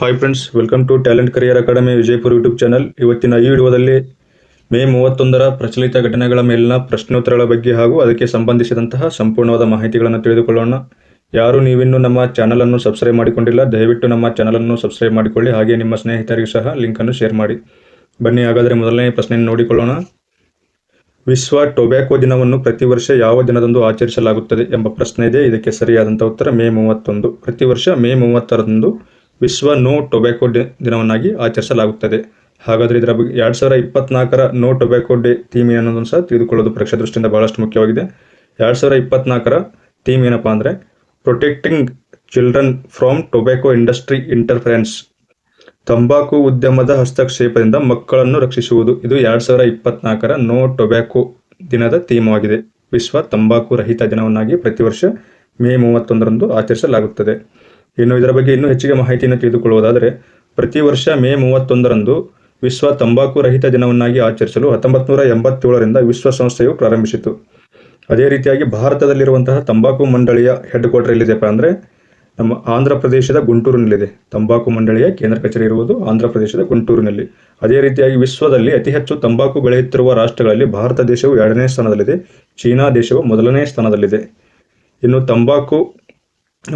Hi friends welcome to talent career academy Vijayapura YouTube channel ಇವತ್ತಿನ ಈ ವಿಡಿಯೋದಲ್ಲಿ ಮೇ ಮೂವತ್ತೊಂದರ ಪ್ರಚಲಿತ ಘಟನೆಗಳ ಮೇಲಿನ ಪ್ರಶ್ನೋತ್ತರಗಳ ಬಗ್ಗೆ ಹಾಗೂ ಅದಕ್ಕೆ ಸಂಬಂಧಿಸಿದಂತಹ ಸಂಪೂರ್ಣವಾದ ಮಾಹಿತಿಗಳನ್ನು ತಿಳಿದುಕೊಳ್ಳೋಣ. ಯಾರು ನೀವಿನ್ನು ನಮ್ಮ ಚಾನಲನ್ನು ಸಬ್ಸ್ಕ್ರೈಬ್ ಮಾಡಿಕೊಂಡಿಲ್ಲ, ದಯವಿಟ್ಟು ನಮ್ಮ ಚಾನಲನ್ನು ಸಬ್ಸ್ಕ್ರೈಬ್ ಮಾಡಿಕೊಳ್ಳಿ. ಹಾಗೆ ನಿಮ್ಮ ಸ್ನೇಹಿತರಿಗೂ ಸಹ ಲಿಂಕನ್ನು ಶೇರ್ ಮಾಡಿ. ಬನ್ನಿ, ಹಾಗಾದರೆ ಮೊದಲನೇ ಪ್ರಶ್ನೆಯನ್ನು ನೋಡಿಕೊಳ್ಳೋಣ. ವಿಶ್ವ ಟೊಬ್ಯಾಕೋ ದಿನವನ್ನು ಪ್ರತಿ ವರ್ಷ ಯಾವ ದಿನದಂದು ಆಚರಿಸಲಾಗುತ್ತದೆ ಎಂಬ ಪ್ರಶ್ನೆ ಇದೆ. ಇದಕ್ಕೆ ಸರಿಯಾದಂಥ ಉತ್ತರ ಮೇ ಮೂವತ್ತೊಂದು. ಪ್ರತಿ ವರ್ಷ ಮೇ ಮೂವತ್ತರಂದು ವಿಶ್ವ ನೋ ಟೊಬ್ಯಾಕೋ ಡೇ ದಿನವನ್ನಾಗಿ ಆಚರಿಸಲಾಗುತ್ತದೆ. ಹಾಗಾದರೆ ಇದರ ಬಗ್ಗೆ ಎರಡು ಸಾವಿರ ಇಪ್ಪತ್ನಾಲ್ಕರ ನೋ ಟೊಬ್ಯಾಕೋ ಡೇ ಥೀಮ್ ಏನನ್ನೋದನ್ನು ಸಹ ತಿಳಿದುಕೊಳ್ಳೋದು ಪರೀಕ್ಷಾ ದೃಷ್ಟಿಯಿಂದ ಭಾಳಷ್ಟು ಮುಖ್ಯವಾಗಿದೆ. ಎರಡು ಸಾವಿರ ಇಪ್ಪತ್ನಾಲ್ಕರ ಥೀಮ್ ಏನಪ್ಪ ಅಂದರೆ protecting children from tobacco industry interference ತಂಬಾಕು ಉದ್ಯಮದ ಹಸ್ತಕ್ಷೇಪದಿಂದ ಮಕ್ಕಳನ್ನು ರಕ್ಷಿಸುವುದು. ಇದು ಎರಡು ಸಾವಿರ ಇಪ್ಪತ್ನಾಲ್ಕರ ನೋ ಟೊಬ್ಯಾಕೋ ದಿನದ ಥೀಮವಾಗಿದೆ ವಿಶ್ವ ತಂಬಾಕು ರಹಿತ ದಿನವನ್ನಾಗಿ ಪ್ರತಿ ವರ್ಷ ಮೇ ಮೂವತ್ತೊಂದರಂದು ಆಚರಿಸಲಾಗುತ್ತದೆ. ಇನ್ನು ಇದರ ಬಗ್ಗೆ ಇನ್ನೂ ಹೆಚ್ಚಿಗೆ ಮಾಹಿತಿಯನ್ನು ತಿಳಿದುಕೊಳ್ಳುವುದಾದರೆ, ಪ್ರತಿ ವರ್ಷ ಮೇ ಮೂವತ್ತೊಂದರಂದು ವಿಶ್ವ ತಂಬಾಕು ರಹಿತ ದಿನವನ್ನಾಗಿ ಆಚರಿಸಲು ಹತ್ತೊಂಬತ್ತು ನೂರ ಎಂಬತ್ತೇಳರಿಂದ ವಿಶ್ವಸಂಸ್ಥೆಯು ಪ್ರಾರಂಭಿಸಿತು. ಅದೇ ರೀತಿಯಾಗಿ ಭಾರತದಲ್ಲಿರುವಂತಹ ತಂಬಾಕು ಮಂಡಳಿಯ ಹೆಡ್ ಕ್ವಾರ್ಟರ್ ಎಲ್ಲಿದೆಪ್ಪ ಅಂದರೆ, ನಮ್ಮ ಆಂಧ್ರ ಪ್ರದೇಶದ ಗುಂಟೂರಿನಲ್ಲಿದೆ. ತಂಬಾಕು ಮಂಡಳಿಯ ಕೇಂದ್ರ ಕಚೇರಿ ಇರುವುದು ಆಂಧ್ರ ಪ್ರದೇಶದ ಗುಂಟೂರಿನಲ್ಲಿ. ಅದೇ ರೀತಿಯಾಗಿ ವಿಶ್ವದಲ್ಲಿ ಅತಿ ಹೆಚ್ಚು ತಂಬಾಕು ಬೆಳೆಯುತ್ತಿರುವ ರಾಷ್ಟ್ರಗಳಲ್ಲಿ ಭಾರತ ದೇಶವು ಎರಡನೇ ಸ್ಥಾನದಲ್ಲಿದೆ. ಚೀನಾ ದೇಶವು ಮೊದಲನೇ ಸ್ಥಾನದಲ್ಲಿದೆ. ಇನ್ನು ತಂಬಾಕು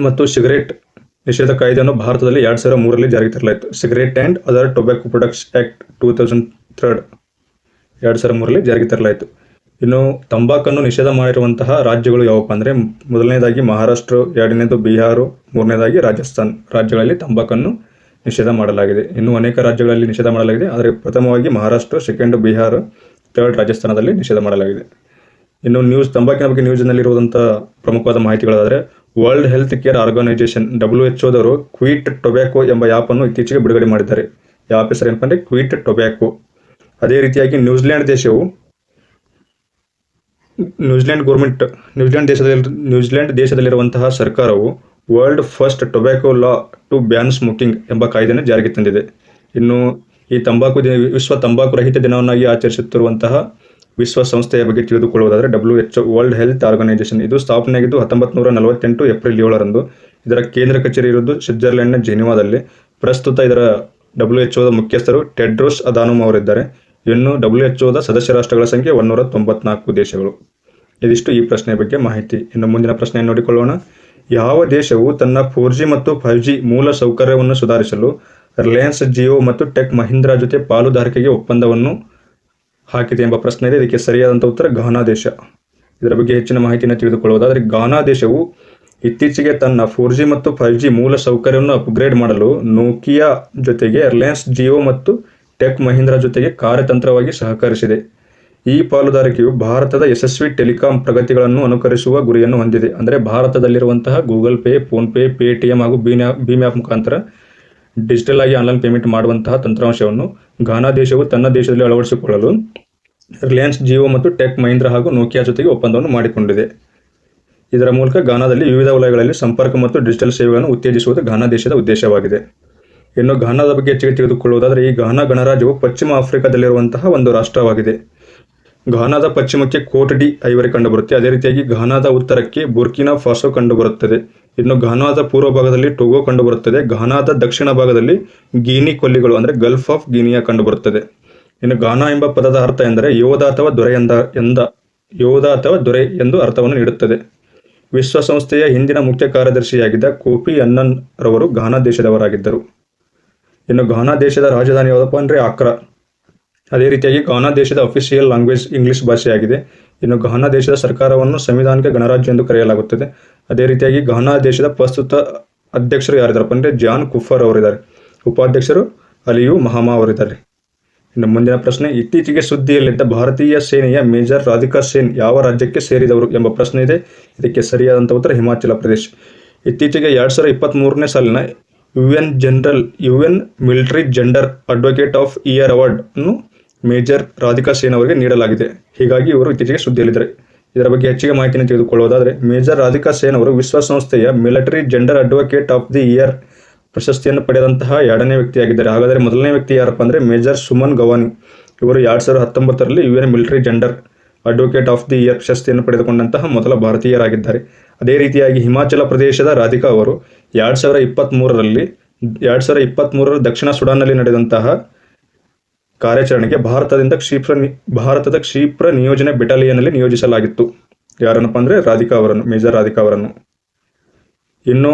ಮತ್ತು ಸಿಗರೇಟ್ ನಿಷೇಧ ಕಾಯ್ದೆಯನ್ನು ಭಾರತದಲ್ಲಿ ಎರಡ್ ಸಾವಿರದ ಮೂರರಲ್ಲಿ ಜಾರಿಗೆ ತರಲಾಯಿತು. Cigarette and other tobacco products act two thousand third ಎರಡು ಸಾವಿರದ ಮೂರರಲ್ಲಿ ಜಾರಿಗೆ ತರಲಾಯಿತು. ಇನ್ನು ತಂಬಾಕನ್ನು ನಿಷೇಧ ಮಾಡಿರುವಂತಹ ರಾಜ್ಯಗಳು ಯಾವಪ್ಪ ಅಂದರೆ ಮೊದಲನೇದಾಗಿ ಮಹಾರಾಷ್ಟ್ರ, ಎರಡನೇದು ಬಿಹಾರ, ಮೂರನೇದಾಗಿ ರಾಜಸ್ಥಾನ್ ರಾಜ್ಯಗಳಲ್ಲಿ ತಂಬಾಕನ್ನು ನಿಷೇಧ ಮಾಡಲಾಗಿದೆ. ಇನ್ನು ಅನೇಕ ರಾಜ್ಯಗಳಲ್ಲಿ ನಿಷೇಧ ಮಾಡಲಾಗಿದೆ. ಆದರೆ ಪ್ರಥಮವಾಗಿ ಮಹಾರಾಷ್ಟ್ರ ಸೆಕೆಂಡ್ ಬಿಹಾರ ಥರ್ಡ್ ರಾಜಸ್ಥಾನದಲ್ಲಿ ನಿಷೇಧ ಮಾಡಲಾಗಿದೆ. ಇನ್ನು ನ್ಯೂಸ್ ತಂಬಾಕಿನ ಬಗ್ಗೆ ನ್ಯೂಸ್ನಲ್ಲಿರುವಂಥ ಪ್ರಮುಖವಾದ ಮಾಹಿತಿಗಳಾದರೆ world health care organization W H ಓದವರು quit tobacco ಎಂಬ ಆ್ಯಪನ್ನು ಇತ್ತೀಚೆಗೆ ಬಿಡುಗಡೆ ಮಾಡಿದ್ದಾರೆ. ಈ ಆ್ಯಪ್ ಹೆಸರು ಏನಪ್ಪ ಅಂದರೆ ಕ್ವೀಟ್ ಟೊಬ್ಯಾಕೋ. ಅದೇ ರೀತಿಯಾಗಿ ನ್ಯೂಜಿಲೆಂಡ್ ದೇಶವು New Zealand government New Zealand ದೇಶದಲ್ಲಿ ನ್ಯೂಜಿಲೆಂಡ್ ದೇಶದಲ್ಲಿರುವಂತಹ ಸರ್ಕಾರವು world first tobacco law to ban smoking ಎಂಬ ಕಾಯ್ದೆಯನ್ನು ಜಾರಿಗೆ ತಂದಿದೆ. ಇನ್ನು ಈ ತಂಬಾಕು ದಿನ ವಿಶ್ವ ತಂಬಾಕು ರಹಿತ ದಿನವನ್ನಾಗಿ ಆಚರಿಸುತ್ತಿರುವಂತಹ ವಿಶ್ವಸಂಸ್ಥೆಯ ಬಗ್ಗೆ ತಿಳಿದುಕೊಳ್ಳುವುದಾದರೆ W H world health organization ಇದು ಸ್ಥಾಪನೆಯಾಗಿದ್ದು ಹತ್ತೊಂಬತ್ತು ನೂರ ನಲವತ್ತೆಂಟು ಏಪ್ರಿಲ್ ಏಳರಂದು. ಇದರ ಕೇಂದ್ರ ಕಚೇರಿ ಇರುವುದು ಸ್ವಿಟ್ಜರ್ಲೆಂಡ್ನ ಜೆನಿವಾದಲ್ಲಿ. ಪ್ರಸ್ತುತ ಇದರ ಡಬ್ಲ್ಯೂ ಎಚ್ ಒದ ಮುಖ್ಯಸ್ಥರು ಟೆಡ್ರೋಸ್ ಅದಾನುಮ್ ಅವರಿದ್ದಾರೆ. ಇನ್ನು ಡಬ್ಲ್ಯೂ ಎಚ್ ಓದ ಸದಸ್ಯ ರಾಷ್ಟ್ರಗಳ ಸಂಖ್ಯೆ ಒಂದೂರ ತೊಂಬತ್ನಾಲ್ಕು ದೇಶಗಳು. ಇದಿಷ್ಟು ಈ ಪ್ರಶ್ನೆಯ ಬಗ್ಗೆ ಮಾಹಿತಿ. ಇನ್ನು ಮುಂದಿನ ಪ್ರಶ್ನೆಯನ್ನು ನೋಡಿಕೊಳ್ಳೋಣ. ಯಾವ ದೇಶವು ತನ್ನ ಫೋರ್ ಜಿ ಮತ್ತು ಫೈವ್ ಜಿ ಮೂಲ ಸೌಕರ್ಯವನ್ನು ಸುಧಾರಿಸಲು ರಿಲಯನ್ಸ್ ಜಿಯೋ ಮತ್ತು ಟೆಕ್ ಮಹೀಂದ್ರಾ ಜೊತೆ ಪಾಲುದಾರಿಕೆಗೆ ಒಪ್ಪಂದವನ್ನು ಹಾಕಿದೆ ಎಂಬ ಪ್ರಶ್ನೆ ಇದೆ. ಇದಕ್ಕೆ ಸರಿಯಾದಂಥ ಉತ್ತರ ಘಾನಾ ದೇಶ. ಇದರ ಬಗ್ಗೆ ಹೆಚ್ಚಿನ ಮಾಹಿತಿಯನ್ನು ತಿಳಿದುಕೊಳ್ಳುವುದಾದರೆ, ಘಾನಾ ದೇಶವು ಇತ್ತೀಚೆಗೆ ತನ್ನ ಫೋರ್ ಜಿ ಮತ್ತು ಫೈವ್ ಜಿ ಮೂಲ ಸೌಕರ್ಯವನ್ನು ಅಪ್ಗ್ರೇಡ್ ಮಾಡಲು ನೋಕಿಯಾ ಜೊತೆಗೆ ರಿಲಯನ್ಸ್ ಜಿಯೋ ಮತ್ತು ಟೆಕ್ ಮಹೀಂದ್ರಾ ಜೊತೆಗೆ ಕಾರ್ಯತಂತ್ರವಾಗಿ ಸಹಕರಿಸಿದೆ. ಈ ಪಾಲುದಾರಿಕೆಯು ಭಾರತದ ಯಶಸ್ವಿ ಟೆಲಿಕಾಂ ಪ್ರಗತಿಗಳನ್ನು ಅನುಕರಿಸುವ ಗುರಿಯನ್ನು ಹೊಂದಿದೆ. ಅಂದರೆ ಭಾರತದಲ್ಲಿರುವಂತಹ ಗೂಗಲ್ ಪೇ ಫೋನ್ಪೇ ಪೇಟಿಎಂ ಹಾಗೂ ಬೀನ್ ಬೀಮ್ ಆ್ಯಪ್ ಮುಖಾಂತರ ಡಿಜಿಟಲ್ ಆಗಿ ಆನ್ಲೈನ್ ಪೇಮೆಂಟ್ ಮಾಡುವಂತಹ ತಂತ್ರಾಂಶವನ್ನು ಘಾನಾ ದೇಶವು ತನ್ನ ದೇಶದಲ್ಲಿ ಅಳವಡಿಸಿಕೊಳ್ಳಲು ರಿಲಯನ್ಸ್ ಜಿಯೋ ಮತ್ತು ಟೆಕ್ ಮಹೀಂದ್ರ ಹಾಗೂ ನೋಕಿಯಾ ಜೊತೆಗೆ ಒಪ್ಪಂದವನ್ನು ಮಾಡಿಕೊಂಡಿದೆ. ಇದರ ಮೂಲಕ ಘಾನಾದಲ್ಲಿ ವಿವಿಧ ವಲಯಗಳಲ್ಲಿ ಸಂಪರ್ಕ ಮತ್ತು ಡಿಜಿಟಲ್ ಸೇವೆಗಳನ್ನು ಉತ್ತೇಜಿಸುವುದು ಘಾನಾ ದೇಶದ ಉದ್ದೇಶವಾಗಿದೆ. ಇನ್ನು ಘಾನಾದ ಬಗ್ಗೆ ಹೆಚ್ಚಿಗೆ ತಿಳಿದುಕೊಳ್ಳುವುದಾದರೆ, ಈ ಘಾನಾ ಗಣರಾಜ್ಯವು ಪಶ್ಚಿಮ ಆಫ್ರಿಕಾದಲ್ಲಿರುವಂತಹ ಒಂದು ರಾಷ್ಟ್ರವಾಗಿದೆ. ಘಾನಾದ ಪಶ್ಚಿಮಕ್ಕೆ ಕೋಟ್ ಡಿ ಐವರಿ ಕಂಡುಬರುತ್ತೆ. ಅದೇ ರೀತಿಯಾಗಿ ಘಾನಾದ ಉತ್ತರಕ್ಕೆ ಬುರ್ಕಿನಾ ಫಾಸೋ ಕಂಡುಬರುತ್ತದೆ. ಇನ್ನು ಘಾನಾದ ಪೂರ್ವ ಭಾಗದಲ್ಲಿ ಟೊಗೋ ಕಂಡುಬರುತ್ತದೆ. ಘಾನಾದ ದಕ್ಷಿಣ ಭಾಗದಲ್ಲಿ ಗೀನಿ ಕೊಲ್ಲಿಗಳು ಅಂದರೆ ಗಲ್ಫ್ ಆಫ್ ಗಿನಿಯಾ ಕಂಡುಬರುತ್ತದೆ. ಇನ್ನು ಘಾನಾ ಎಂಬ ಪದದ ಅರ್ಥ ಎಂದರೆ ಯೋಧ ಅಥವಾ ದೊರೆ ಎಂದ ಎಂದ, ಯೋಧ ಅಥವಾ ದೊರೆ ಎಂದು ಅರ್ಥವನ್ನು ನೀಡುತ್ತದೆ. ವಿಶ್ವಸಂಸ್ಥೆಯ ಹಿಂದಿನ ಮುಖ್ಯ ಕಾರ್ಯದರ್ಶಿಯಾಗಿದ್ದ ಕೋಫಿ ಅನ್ನನ್ ರವರು ಘಾನಾ ದೇಶದವರಾಗಿದ್ದರು. ಇನ್ನು ಘಾನಾ ದೇಶದ ರಾಜಧಾನಿ ಯಾವುದಪ್ಪ ಅಂದರೆ ಆಕ್ರಾ. ಅದೇ ರೀತಿಯಾಗಿ ಘಾನಾ ದೇಶದ ಅಫಿಷಿಯಲ್ ಲ್ಯಾಂಗ್ವೇಜ್ ಇಂಗ್ಲಿಷ್ ಭಾಷೆಯಾಗಿದೆ. ಇನ್ನು ಘಾನಾ ದೇಶದ ಸರ್ಕಾರವನ್ನು ಸಂವಿಧಾನಿಕ ಗಣರಾಜ್ಯ ಎಂದು ಕರೆಯಲಾಗುತ್ತದೆ. ಅದೇ ರೀತಿಯಾಗಿ ಘಾನಾ ದೇಶದ ಪ್ರಸ್ತುತ ಅಧ್ಯಕ್ಷರು ಯಾರಿದ್ದಾರಪ್ಪ ಅಂದರೆ ಜಾನ್ ಕುಫರ್ ಅವರಿದ್ದಾರೆ. ಉಪಾಧ್ಯಕ್ಷರು ಅಲಿಯು ಮಹಾಮಾ ಅವರಿದ್ದಾರೆ. ಇನ್ನು ಮುಂದಿನ ಪ್ರಶ್ನೆ, ಇತ್ತೀಚೆಗೆ ಸುದ್ದಿಯಲ್ಲಿದ್ದ ಭಾರತೀಯ ಸೇನೆಯ ಮೇಜರ್ ರಾಧಿಕಾ ಸೇನ್ ಯಾವ ರಾಜ್ಯಕ್ಕೆ ಸೇರಿದವರು ಎಂಬ ಪ್ರಶ್ನೆ ಇದೆ. ಇದಕ್ಕೆ ಸರಿಯಾದಂಥ ಉತ್ತರ ಹಿಮಾಚಲ ಪ್ರದೇಶ. ಇತ್ತೀಚೆಗೆ ಎರಡು ಸಾವಿರದ ಇಪ್ಪತ್ತ್ಮೂರನೇ ಸಾಲಿನ U N general U N military gender advocate of year award ಅನ್ನು ಮೇಜರ್ ರಾಧಿಕಾ ಸೇನ್ ಅವರಿಗೆ ನೀಡಲಾಗಿದೆ. ಹೀಗಾಗಿ ಇವರು ಇತ್ತೀಚೆಗೆ ಸುದ್ದಿಯಲ್ಲಿದ್ದಾರೆ. ಇದರ ಬಗ್ಗೆ ಹೆಚ್ಚಿಗೆ ಮಾಹಿತಿಯನ್ನು ತಿಳಿದುಕೊಳ್ಳೋದಾದರೆ, ಮೇಜರ್ ರಾಧಿಕಾ ಸೇನ್ ಅವರು ವಿಶ್ವಸಂಸ್ಥೆಯ military gender advocate of the year ಪ್ರಶಸ್ತಿಯನ್ನು ಪಡೆದಂತಹ ಎರಡನೇ ವ್ಯಕ್ತಿಯಾಗಿದ್ದಾರೆ. ಹಾಗಾದರೆ ಮೊದಲನೇ ವ್ಯಕ್ತಿ ಯಾರಪ್ಪ ಅಂದರೆ ಮೇಜರ್ ಸುಮನ್ ಗವಾನಿ. ಇವರು ಎರಡು ಸಾವಿರದ ಹತ್ತೊಂಬತ್ತರಲ್ಲಿ U N military gender advocate of the year ಪ್ರಶಸ್ತಿಯನ್ನು ಪಡೆದುಕೊಂಡಂತಹ ಮೊದಲ ಭಾರತೀಯರಾಗಿದ್ದಾರೆ. ಅದೇ ರೀತಿಯಾಗಿ ಹಿಮಾಚಲ ಪ್ರದೇಶದ ರಾಧಿಕಾ ಅವರು ಎರಡು ಸಾವಿರದ ಇಪ್ಪತ್ತ್ಮೂರರಲ್ಲಿ ಎರಡು ಸಾವಿರದ ಇಪ್ಪತ್ತ್ಮೂರರ ದಕ್ಷಿಣ ಸುಡಾನ್ನಲ್ಲಿ ನಡೆದಂತಹ ಕಾರ್ಯಾಚರಣೆಗೆ ಭಾರತದಿಂದ ಕ್ಷಿಪ್ರ ಭಾರತದ ಕ್ಷಿಪ್ರ ನಿಯೋಜನೆ ಬೆಟಾಲಿಯನ್ನಲ್ಲಿ ನಿಯೋಜಿಸಲಾಗಿತ್ತು. ಯಾರನ್ನಪ್ಪ ಅಂದರೆ ರಾಧಿಕಾ ಅವರನ್ನು, ಮೇಜರ್ ರಾಧಿಕಾ ಅವರನ್ನು. ಇನ್ನು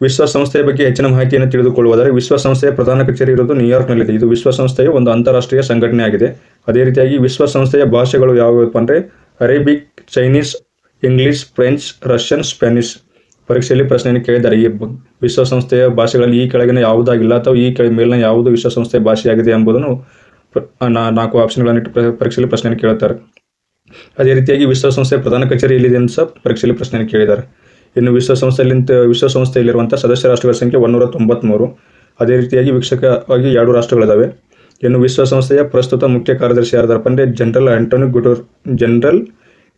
ವಿಶ್ವಸಂಸ್ಥೆಯ ಬಗ್ಗೆ ಹೆಚ್ಚಿನ ಮಾಹಿತಿಯನ್ನು ತಿಳಿದುಕೊಳ್ಳುವುದಾದರೆ, ವಿಶ್ವಸಂಸ್ಥೆಯ ಪ್ರಧಾನ ಕಚೇರಿ ಇರೋದು ನ್ಯೂಯಾರ್ಕ್ನಲ್ಲಿದೆ. ಇದು ವಿಶ್ವಸಂಸ್ಥೆಯ ಒಂದು ಅಂತಾರಾಷ್ಟ್ರೀಯ ಸಂಘಟನೆ ಆಗಿದೆ ಅದೇ ರೀತಿಯಾಗಿ ವಿಶ್ವಸಂಸ್ಥೆಯ ಭಾಷೆಗಳು ಯಾವ್ಯಾವಪ್ಪ ಅಂದರೆ, Arabic, Chinese, English, French, Russian, Spanish ಪರೀಕ್ಷೆಯಲ್ಲಿ ಪ್ರಶ್ನೆಯನ್ನು ಕೇಳಿದ್ದಾರೆ. ಈ ವಿಶ್ವಸಂಸ್ಥೆಯ ಭಾಷೆಗಳಲ್ಲಿ ಈ ಕೆಳಗಿನ ಯಾವುದಾಗಿಲ್ಲ ಅಥವಾ ಈ ಕೆಳ ಮೇಲಿನ ಯಾವುದು ವಿಶ್ವಸಂಸ್ಥೆಯ ಭಾಷೆಯಾಗಿದೆ ಎಂಬುದನ್ನು ನಾಲ್ಕು ಆಪ್ಷನ್ಗಳನ್ನಿಟ್ಟು ಇಟ್ಟು ಪರೀಕ್ಷೆಯಲ್ಲಿ ಪ್ರಶ್ನೆಯನ್ನು ಕೇಳುತ್ತಾರೆ ಅದೇ ರೀತಿಯಾಗಿ ವಿಶ್ವಸಂಸ್ಥೆ ಪ್ರಧಾನ ಕಚೇರಿ ಎಲ್ಲಿದೆ ಅಂತ ಸಹ ಪರೀಕ್ಷೆಯಲ್ಲಿ ಪ್ರಶ್ನೆಯನ್ನು ಕೇಳಿದ್ದಾರೆ. ಇನ್ನು ವಿಶ್ವಸಂಸ್ಥೆಯಲ್ಲಿಂತ ವಿಶ್ವಸಂಸ್ಥೆಯಲ್ಲಿರುವಂಥ ಸದಸ್ಯ ರಾಷ್ಟ್ರಗಳ ಸಂಖ್ಯೆ ಒಂದೂರ ತೊಂಬತ್ತ್ಮೂರು ಅದೇ ರೀತಿಯಾಗಿ ವೀಕ್ಷಕವಾಗಿ ಎರಡು ರಾಷ್ಟ್ರಗಳಿದ್ದಾವೆ ಇನ್ನು ವಿಶ್ವಸಂಸ್ಥೆಯ ಪ್ರಸ್ತುತ ಮುಖ್ಯ ಕಾರ್ಯದರ್ಶಿ ಯಾರಿದಾರಪ್ಪ ಅಂದರೆ general Antony Guterres general